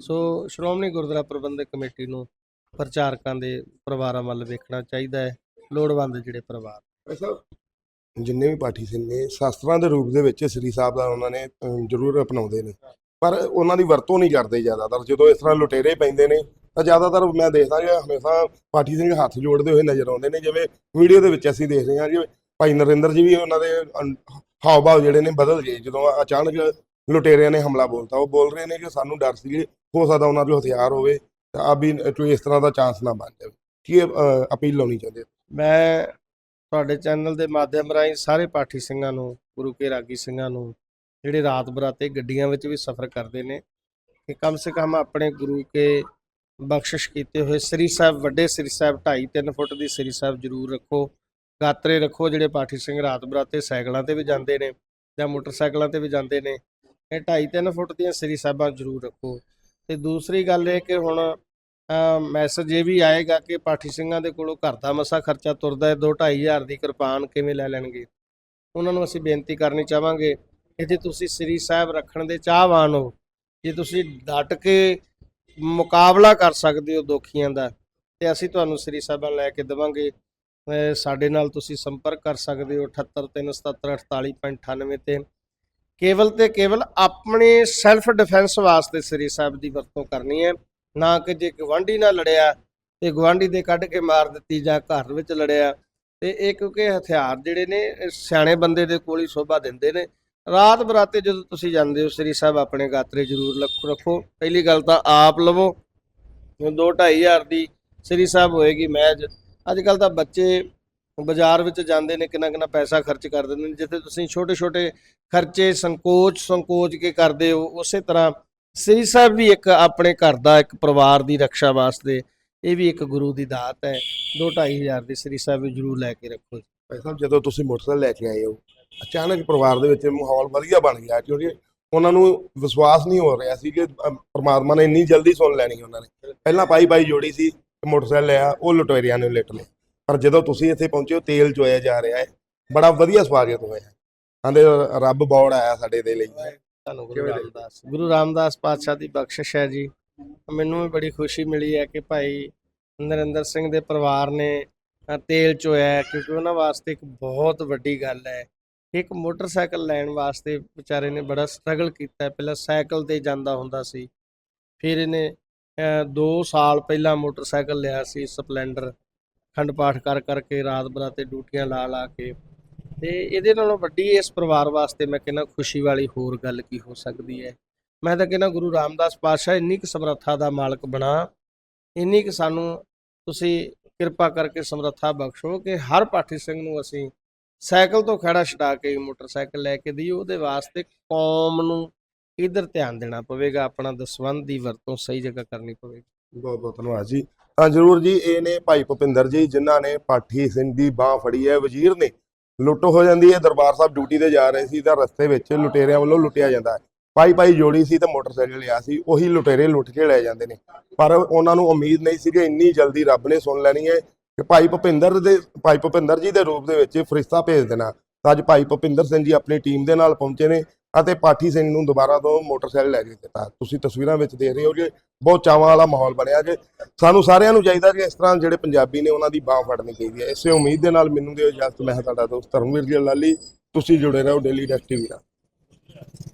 ਸੋ ਸ਼੍ਰੋਮਣੀ ਗੁਰਦੁਆਰਾ ਪ੍ਰਬੰਧਕ ਕਮੇਟੀ ਨੂੰ ਪ੍ਰਚਾਰਕਾਂ ਦੇ ਪਰਿਵਾਰਾਂ ਵੱਲ ਵੇਖਣਾ ਚਾਹੀਦਾ ਹੈ, ਲੋੜਵੰਦ ਜਿਹੜੇ ਪਰਿਵਾਰ। ਸਾਹਿਬ, ਜਿੰਨੇ ਵੀ ਪਾਠੀ ਸਿੰਘ ਨੇ ਸ਼ਾਸਤਰਾਂ ਦੇ ਰੂਪ ਦੇ ਵਿੱਚ ਸ੍ਰੀ ਸਾਹਿਬ ਦਾ ਉਹਨਾਂ ਨੇ ਜ਼ਰੂਰ ਅਪਣਾਉਂਦੇ ਨੇ। ਪਰ ਉਹਨਾਂ ਦੀ ਵਰਤੋਂ ਨਹੀਂ ਕਰਦੇ ਜ਼ਿਆਦਾਤਰ। ਜਦੋਂ ਇਸ ਤਰ੍ਹਾਂ ਲੁਟੇਰੇ ਪੈਂਦੇ ਨੇ, ਤਾਂ ਜ਼ਿਆਦਾਤਰ ਮੈਂ ਦੇਖਦਾ ਕਿ ਹਮੇਸ਼ਾ ਪਾਠੀ ਸਿੰਘ ਹੱਥ ਜੋੜਦੇ ਹੋਏ ਨਜ਼ਰ ਆਉਂਦੇ ਨੇ। ਜਿਵੇਂ ਵੀਡੀਓ ਦੇ ਵਿੱਚ ਅਸੀਂ ਦੇਖ ਰਹੇ ਹਾਂ, ਜਿਵੇਂ ਭਾਈ ਨਰਿੰਦਰ ਜੀ ਵੀ ਉਹਨਾਂ ਦੇ ਹਾਵ ਭਾਵ ਜਿਹੜੇ ਨੇ ਬਦਲ ਗਏ। ਜਦੋਂ ਅਚਾਨਕ ਲੁਟੇਰਿਆਂ ਨੇ ਹਮਲਾ ਬੋਲਤਾ, ਉਹ ਬੋਲ ਰਹੇ ਨੇ ਕਿ ਸਾਨੂੰ ਡਰ ਸੀ ਹੋ ਸਕਦਾ ਉਹਨਾਂ ਕੋਲ ਹਥਿਆਰ ਹੋਵੇ, ਤਾਂ ਆ ਵੀ ਕੋਈ ਇਸ ਤਰ੍ਹਾਂ ਦਾ ਚਾਂਸ ਨਾ ਬਣ ਜਾਵੇ। ਕੀ ਅਪੀਲ ਲਾਉਣੀ ਚਾਹੁੰਦੇ ਹੋ? ਮੈਂ ਤੁਹਾਡੇ ਚੈਨਲ ਦੇ ਮਾਧਿਅਮ ਰਾਹੀਂ ਸਾਰੇ ਪਾਠੀ ਸਿੰਘਾਂ ਨੂੰ, ਗੁਰੂ ਕੇ ਰਾਗੀ ਸਿੰਘਾਂ ਨੂੰ, ਜਿਹੜੇ ਰਾਤ ਬਰਾਤੇ ਗੱਡੀਆਂ ਵਿੱਚ ਵੀ ਸਫ਼ਰ ਕਰਦੇ ਨੇ, ਕਿ ਕਮ ਸੇ ਕਮ ਆਪਣੇ ਗੁਰੂ ਕੇ ਬਖਸ਼ਿਸ਼ ਕੀਤੇ ਹੋਏ ਸ੍ਰੀ ਸਾਹਿਬ, ਵੱਡੇ ਸ੍ਰੀ ਸਾਹਿਬ 2.5 3 ਫੁੱਟ ਦੀ ਸ੍ਰੀ ਸਾਹਿਬ ਜ਼ਰੂਰ ਰੱਖੋ। ਗਾਤਰੇ ਰੱਖੋ, ਜਿਹੜੇ ਪਾਠੀ ਸਿੰਘ ਰਾਤ ਬਰਾਤੇ ਸਾਈਕਲਾਂ ਤੇ ਵੀ ਜਾਂਦੇ ਨੇ ਜਾਂ ਮੋਟਰਸਾਈਕਲਾਂ ਤੇ ਵੀ ਜਾਂਦੇ ਨੇ, ਇਹ 2.5 3 ਫੁੱਟ ਦੀਆਂ ਸ੍ਰੀ ਸਾਹਿਬਾਂ ਜ਼ਰੂਰ ਰੱਖੋ। ਤੇ ਦੂਸਰੀ ਗੱਲ ਇਹ ਕਿ ਹੁਣ ਮੈਸੇਜ ਇਹ ਵੀ ਆਏਗਾ ਕਿ ਪਾਠੀ ਸਿੰਘਾਂ ਦੇ ਕੋਲੋਂ ਘਰ ਦਾ ਮਸਾ ਖਰਚਾ ਤੁਰਦਾ ਹੈ 2-2.5 ਹਜ਼ਾਰ ਦੀ ਕਿਰਪਾਨ ਕਿਵੇਂ ਲੈ ਲੈਣਗੇ? ਉਹਨਾਂ ਨੂੰ ਅਸੀਂ ਬੇਨਤੀ ਕਰਨੀ ਚਾਹਾਂਗੇ ਕਿ ਜੇ ਤੁਸੀਂ ਸ੍ਰੀ ਸਾਹਿਬ ਰੱਖਣ ਦੇ ਚਾਹਵਾਨ ਹੋ, ਜੇ ਤੁਸੀਂ ਡਟ ਕੇ ਮੁਕਾਬਲਾ ਕਰ ਸਕਦੇ ਹੋ ਦੋਖੀਆਂ ਦਾ, ਤੇ ਅਸੀਂ ਤੁਹਾਨੂੰ ਸ੍ਰੀ ਸਾਹਿਬਾਂ ਲੈ ਕੇ ਦੇਵਾਂਗੇ। ਸਾਡੇ ਨਾਲ ਤੁਸੀਂ ਸੰਪਰਕ ਕਰ ਸਕਦੇ ਹੋ 7837784598 ਤੇ ਕੇਵਲ ਤੇ ਕੇਵਲ ਆਪਣੇ ਸੈਲਫ ਡਿਫੈਂਸ ਵਾਸਤੇ ਸ੍ਰੀ ਸਾਹਿਬ ਦੀ ਵਰਤੋਂ ਕਰਨੀ ਹੈ। ਨਾ ਕਿ ਜੇ ਗਵਾਂਢੀ ਨਾਲ ਲੜਿਆ ਤੇ ਗਵਾਂਢੀ ਦੇ ਕੱਢ ਕੇ ਮਾਰ ਦਿੱਤੀ ਜਾਂ ਘਰ ਵਿੱਚ ਲੜਿਆ, ਤੇ ਇਹ ਕਿਉਂਕਿ ਹਥਿਆਰ ਜਿਹੜੇ ਨੇ ਸਿਆਣੇ ਬੰਦੇ ਦੇ ਕੋਲ ਹੀ ਸ਼ੋਭਾ ਦਿੰਦੇ ਨੇ। ਰਾਤ ਬਰਾਤੇ ਜਦੋਂ ਤੁਸੀਂ ਜਾਂਦੇ ਹੋ, ਸ੍ਰੀ ਸਾਹਿਬ ਆਪਣੇ ਗਾਤਰੇ ਜ਼ਰੂਰ ਰੱਖੋ ਰੱਖੋ। ਪਹਿਲੀ ਗੱਲ ਤਾਂ ਆਪ ਲਵੋ। 2.5 ਹਜ਼ਾਰ ਦੀ ਸ੍ਰੀ ਸਾਹਿਬ ਹੋਏਗੀ ਮੈਚ। ਅੱਜ ਕੱਲ ਤਾਂ ਬੱਚੇ ਬਾਜ਼ਾਰ ਵਿੱਚ ਜਾਂਦੇ ਨੇ, ਕਿੰਨਾ ਕਿੰਨਾ ਪੈਸਾ ਖਰਚ ਕਰ ਦਿੰਦੇ ਨੇ, ਜਿੱਥੇ ਤੁਸੀਂ ਛੋਟੇ ਛੋਟੇ ਖਰਚੇ ਸੰਕੋਚ ਸੰਕੋਚ ਕੇ ਕਰਦੇ ਹੋ, ਉਸੇ ਤਰ੍ਹਾਂ ਸ੍ਰੀ ਸਾਹਿਬ ਵੀ ਇੱਕ ਆਪਣੇ ਘਰ ਦਾ, ਇੱਕ ਪਰਿਵਾਰ ਦੀ ਰੱਖਿਆ ਵਾਸਤੇ ਇਹ ਵੀ ਇੱਕ ਗੁਰੂ ਦੀ ਦਾਤ ਹੈ। 2.5 ਹਜ਼ਾਰ ਦੀ ਸ੍ਰੀ ਸਾਹਿਬ ਵੀ ਜ਼ਰੂਰ ਲੈ ਕੇ ਰੱਖੋ। ਭਾਈ ਸਾਹਿਬ, ਜਦੋਂ ਤੁਸੀਂ ਮੋਟਰਸਾਈਕਲ ਲੈ ਕੇ ਆਏ ਹੋ, ਅਚਾਨਕ ਪਰਿਵਾਰ ਦੇ ਵਿੱਚ ਮਾਹੌਲ ਵਧੀਆ ਬਣ ਗਿਆ, ਕਿਉਂਕਿ ਉਹਨਾਂ ਨੂੰ ਵਿਸ਼ਵਾਸ ਨਹੀਂ ਹੋ ਰਿਹਾ ਸੀ ਕਿ ਪਰਮਾਤਮਾ ਨੇ ਇੰਨੀ ਜਲਦੀ ਸੁਣ ਲੈਣੀ ਉਹਨਾਂ ਨੇ। ਪਹਿਲਾਂ ਪਾਈ ਪਾਈ ਜੋੜੀ ਸੀ, ਮੋਟਰਸਾਈਕਲ ਲਿਆ, ਉਹ ਲੁਟੇਰਿਆਂ ਨੇ ਲਿੱਟ ਲਿਆ। ਪਰ ਜਦੋਂ ਤੁਸੀਂ ਇੱਥੇ ਪਹੁੰਚੇ ਹੋ ਤੇਲ ਚੋਇਆ ਜਾ ਰਿਹਾ ਹੈ। ਬੜਾ ਵਧੀਆ ਸਵਾਗਤ ਹੋਇਆ ਕਹਿੰਦੇ ਰੱਬ ਬੌੜ ਆਇਆ ਸਾਡੇ ਦੇ ਲਈ। ਧੰਨ ਗੁਰੂ? ਰਾਮਦਾਸ ਗੁਰੂ ਰਾਮਦਾਸ ਪਾਤਸ਼ਾਹ ਦੀ ਬਖਸ਼ਿਸ਼ ਹੈ ਜੀ। ਮੈਨੂੰ ਵੀ ਬੜੀ ਖੁਸ਼ੀ ਮਿਲੀ ਹੈ ਕਿ ਭਾਈ ਨਰਿੰਦਰ ਸਿੰਘ ਦੇ ਪਰਿਵਾਰ ਨੇ ਤੇਲ ਚੋਇਆ ਕਿਉਂਕਿ ਉਹਨਾਂ ਵਾਸਤੇ ਇੱਕ ਬਹੁਤ ਵੱਡੀ ਗੱਲ ਹੈ। ਇੱਕ ਮੋਟਰਸਾਈਕਲ ਲੈਣ ਵਾਸਤੇ ਵਿਚਾਰੇ ਨੇ ਬੜਾ ਸਟਰਗਲ ਕੀਤਾ। ਪਹਿਲਾਂ ਸਾਈਕਲ ਤੇ ਜਾਂਦਾ ਹੁੰਦਾ ਸੀ। ਫਿਰ ਇਹਨੇ 2 ਸਾਲ ਪਹਿਲਾਂ ਮੋਟਰਸਾਈਕਲ ਲਿਆ ਸੀ ਸਪਲੈਂਡਰ। ਖੰਡ ਪਾਠ ਕਰ ਕਰਕੇ ਰਾਤ ਬਰਾਤੇ ਡਿਊਟੀਆਂ ਲਾ ਲਾ ਕੇ। ਤੇ ਇਹਦੇ ਨਾਲੋਂ ਵੱਡੀ ਇਸ ਪਰਿਵਾਰ ਵਾਸਤੇ ਮੈਂ ਕਹਿੰਦਾ ਖੁਸ਼ੀ ਵਾਲੀ ਹੋਰ ਗੱਲ ਕੀ ਹੋ ਸਕਦੀ ਹੈ। ਮੈਂ ਤਾਂ ਕਹਿੰਦਾ ਗੁਰੂ ਰਾਮਦਾਸ ਪਾਤਸ਼ਾਹ ਇੰਨੀ ਕੁ ਸਮਰੱਥਾ ਦਾ ਮਾਲਕ ਬਣਾ। ਇੰਨੀ ਕੁ ਸਾਨੂੰ ਤੁਸੀਂ ਕਿਰਪਾ ਕਰਕੇ ਸਮਰੱਥਾ ਬਖਸ਼ੋ ਕਿ ਹਰ ਪਾਠੀ ਸਿੰਘ ਨੂੰ ਅਸੀਂ ਸਾਈਕਲ ਤੋਂ ਖੜਾ ਛਡਾ ਕੇ ਮੋਟਰਸਾਈਕਲ ਲੈ ਕੇ ਦੀ ਉਹਦੇ ਵਾਸਤੇ ਕੌਮ ਨੂੰ ਇਧਰ ਧਿਆਨ ਦੇਣਾ ਪਵੇਗਾ। ਆਪਣਾ ਦਸਵੰਧ ਦੀ ਵਰਤੋਂ ਸਹੀ ਜਗ੍ਹਾ ਕਰਨੀ ਪਵੇਗੀ। ਬਹੁਤ ਬਹੁਤ ਧੰਨਵਾਦ ਜੀ। ਹਾਂ ਜਰੂਰ ਜੀ, ਇਹ ਨੇ ਭਾਈ ਭੁਪਿੰਦਰ ਜੀ, ਜਿਨ੍ਹਾਂ ਨੇ ਪਾਠੀ ਸਿੰਘ ਦੀ ਬਾਹ ਫੜੀ ਹੈ। ਵਜ਼ੀਰ ਨੇ ਲੁੱਟ ਹੋ ਜਾਂਦੀ ਹੈ, ਦਰਬਾਰ ਸਾਹਿਬ ਡਿਊਟੀ ਤੇ ਜਾ ਰਹੇ ਸੀ ਤਾਂ ਰਸਤੇ ਵਿੱਚ ਲੁਟੇਰਿਆਂ ਵੱਲੋਂ ਲੁੱਟਿਆ ਜਾਂਦਾ ਹੈ। ਭਾਈ ਭਾਈ ਜੋੜੀ ਸੀ ਤੇ ਮੋਟਰਸਾਈਕਲ ਲਿਆ ਸੀ, ਉਹੀ ਲੁਟੇਰੇ ਲੁੱਟ ਕੇ ਲੈ ਜਾਂਦੇ ਨੇ। ਪਰ ਉਹਨਾਂ ਨੂੰ ਉਮੀਦ ਨਹੀਂ ਸੀ ਕਿ ਇੰਨੀ ਜਲਦੀ ਰੱਬ ਨੇ ਸੁਣ ਲੈਣੀ ਹੈ ਕਿ ਭਾਈ ਭੁਪਿੰਦਰ ਦੇ, ਭਾਈ ਭੁਪਿੰਦਰ ਜੀ ਦੇ ਰੂਪ ਦੇ ਵਿੱਚ ਫਰਿਸ਼ਤਾ ਭੇਜ ਦੇਣਾ। ਤਾਂ ਅੱਜ ਭਾਈ ਭੁਪਿੰਦਰ ਸਿੰਘ ਜੀ ਆਪਣੀ ਟੀਮ ਦੇ ਨਾਲ ਪਹੁੰਚੇ ਨੇ। ਅਤੇ ਪਾਠੀ ਸਿੰਘ ਨੂੰ ਦੁਬਾਰਾ ਤੋਂ ਮੋਟਰਸਾਈਕਲ ਲੈ ਕੇ ਦਿੱਤਾ। ਤੁਸੀਂ ਤਸਵੀਰਾਂ ਵਿੱਚ ਦੇਖ ਰਹੇ ਹੋ ਕਿ ਬਹੁਤ ਚਾਵਾਂ ਵਾਲਾ ਮਾਹੌਲ ਬਣਿਆ ਜੇ ਸਾਨੂੰ ਸਾਰਿਆਂ ਨੂੰ ਚਾਹੀਦਾ ਕਿ ਇਸ ਤਰ੍ਹਾਂ ਜਿਹੜੇ ਪੰਜਾਬੀ ਨੇ ਉਹਨਾਂ ਦੀ ਬਾਹ ਫੜਨੀ ਚਾਹੀਦੀ ਹੈ। ਇਸੇ ਉਮੀਦ ਦੇ ਨਾਲ ਮੈਨੂੰ ਦਿਓ ਇਜਾਜ਼ਤ, ਮੈਂ ਹਾਂ ਤੁਹਾਡਾ ਦੋਸਤ ਧਰਮਵੀਰ ਜੀ ਲਾਲੀ ਤੁਸੀਂ ਜੁੜੇ ਰਹੋ ਡੇਲੀ ਡੈਕਟਿਵ ਨਾਲ।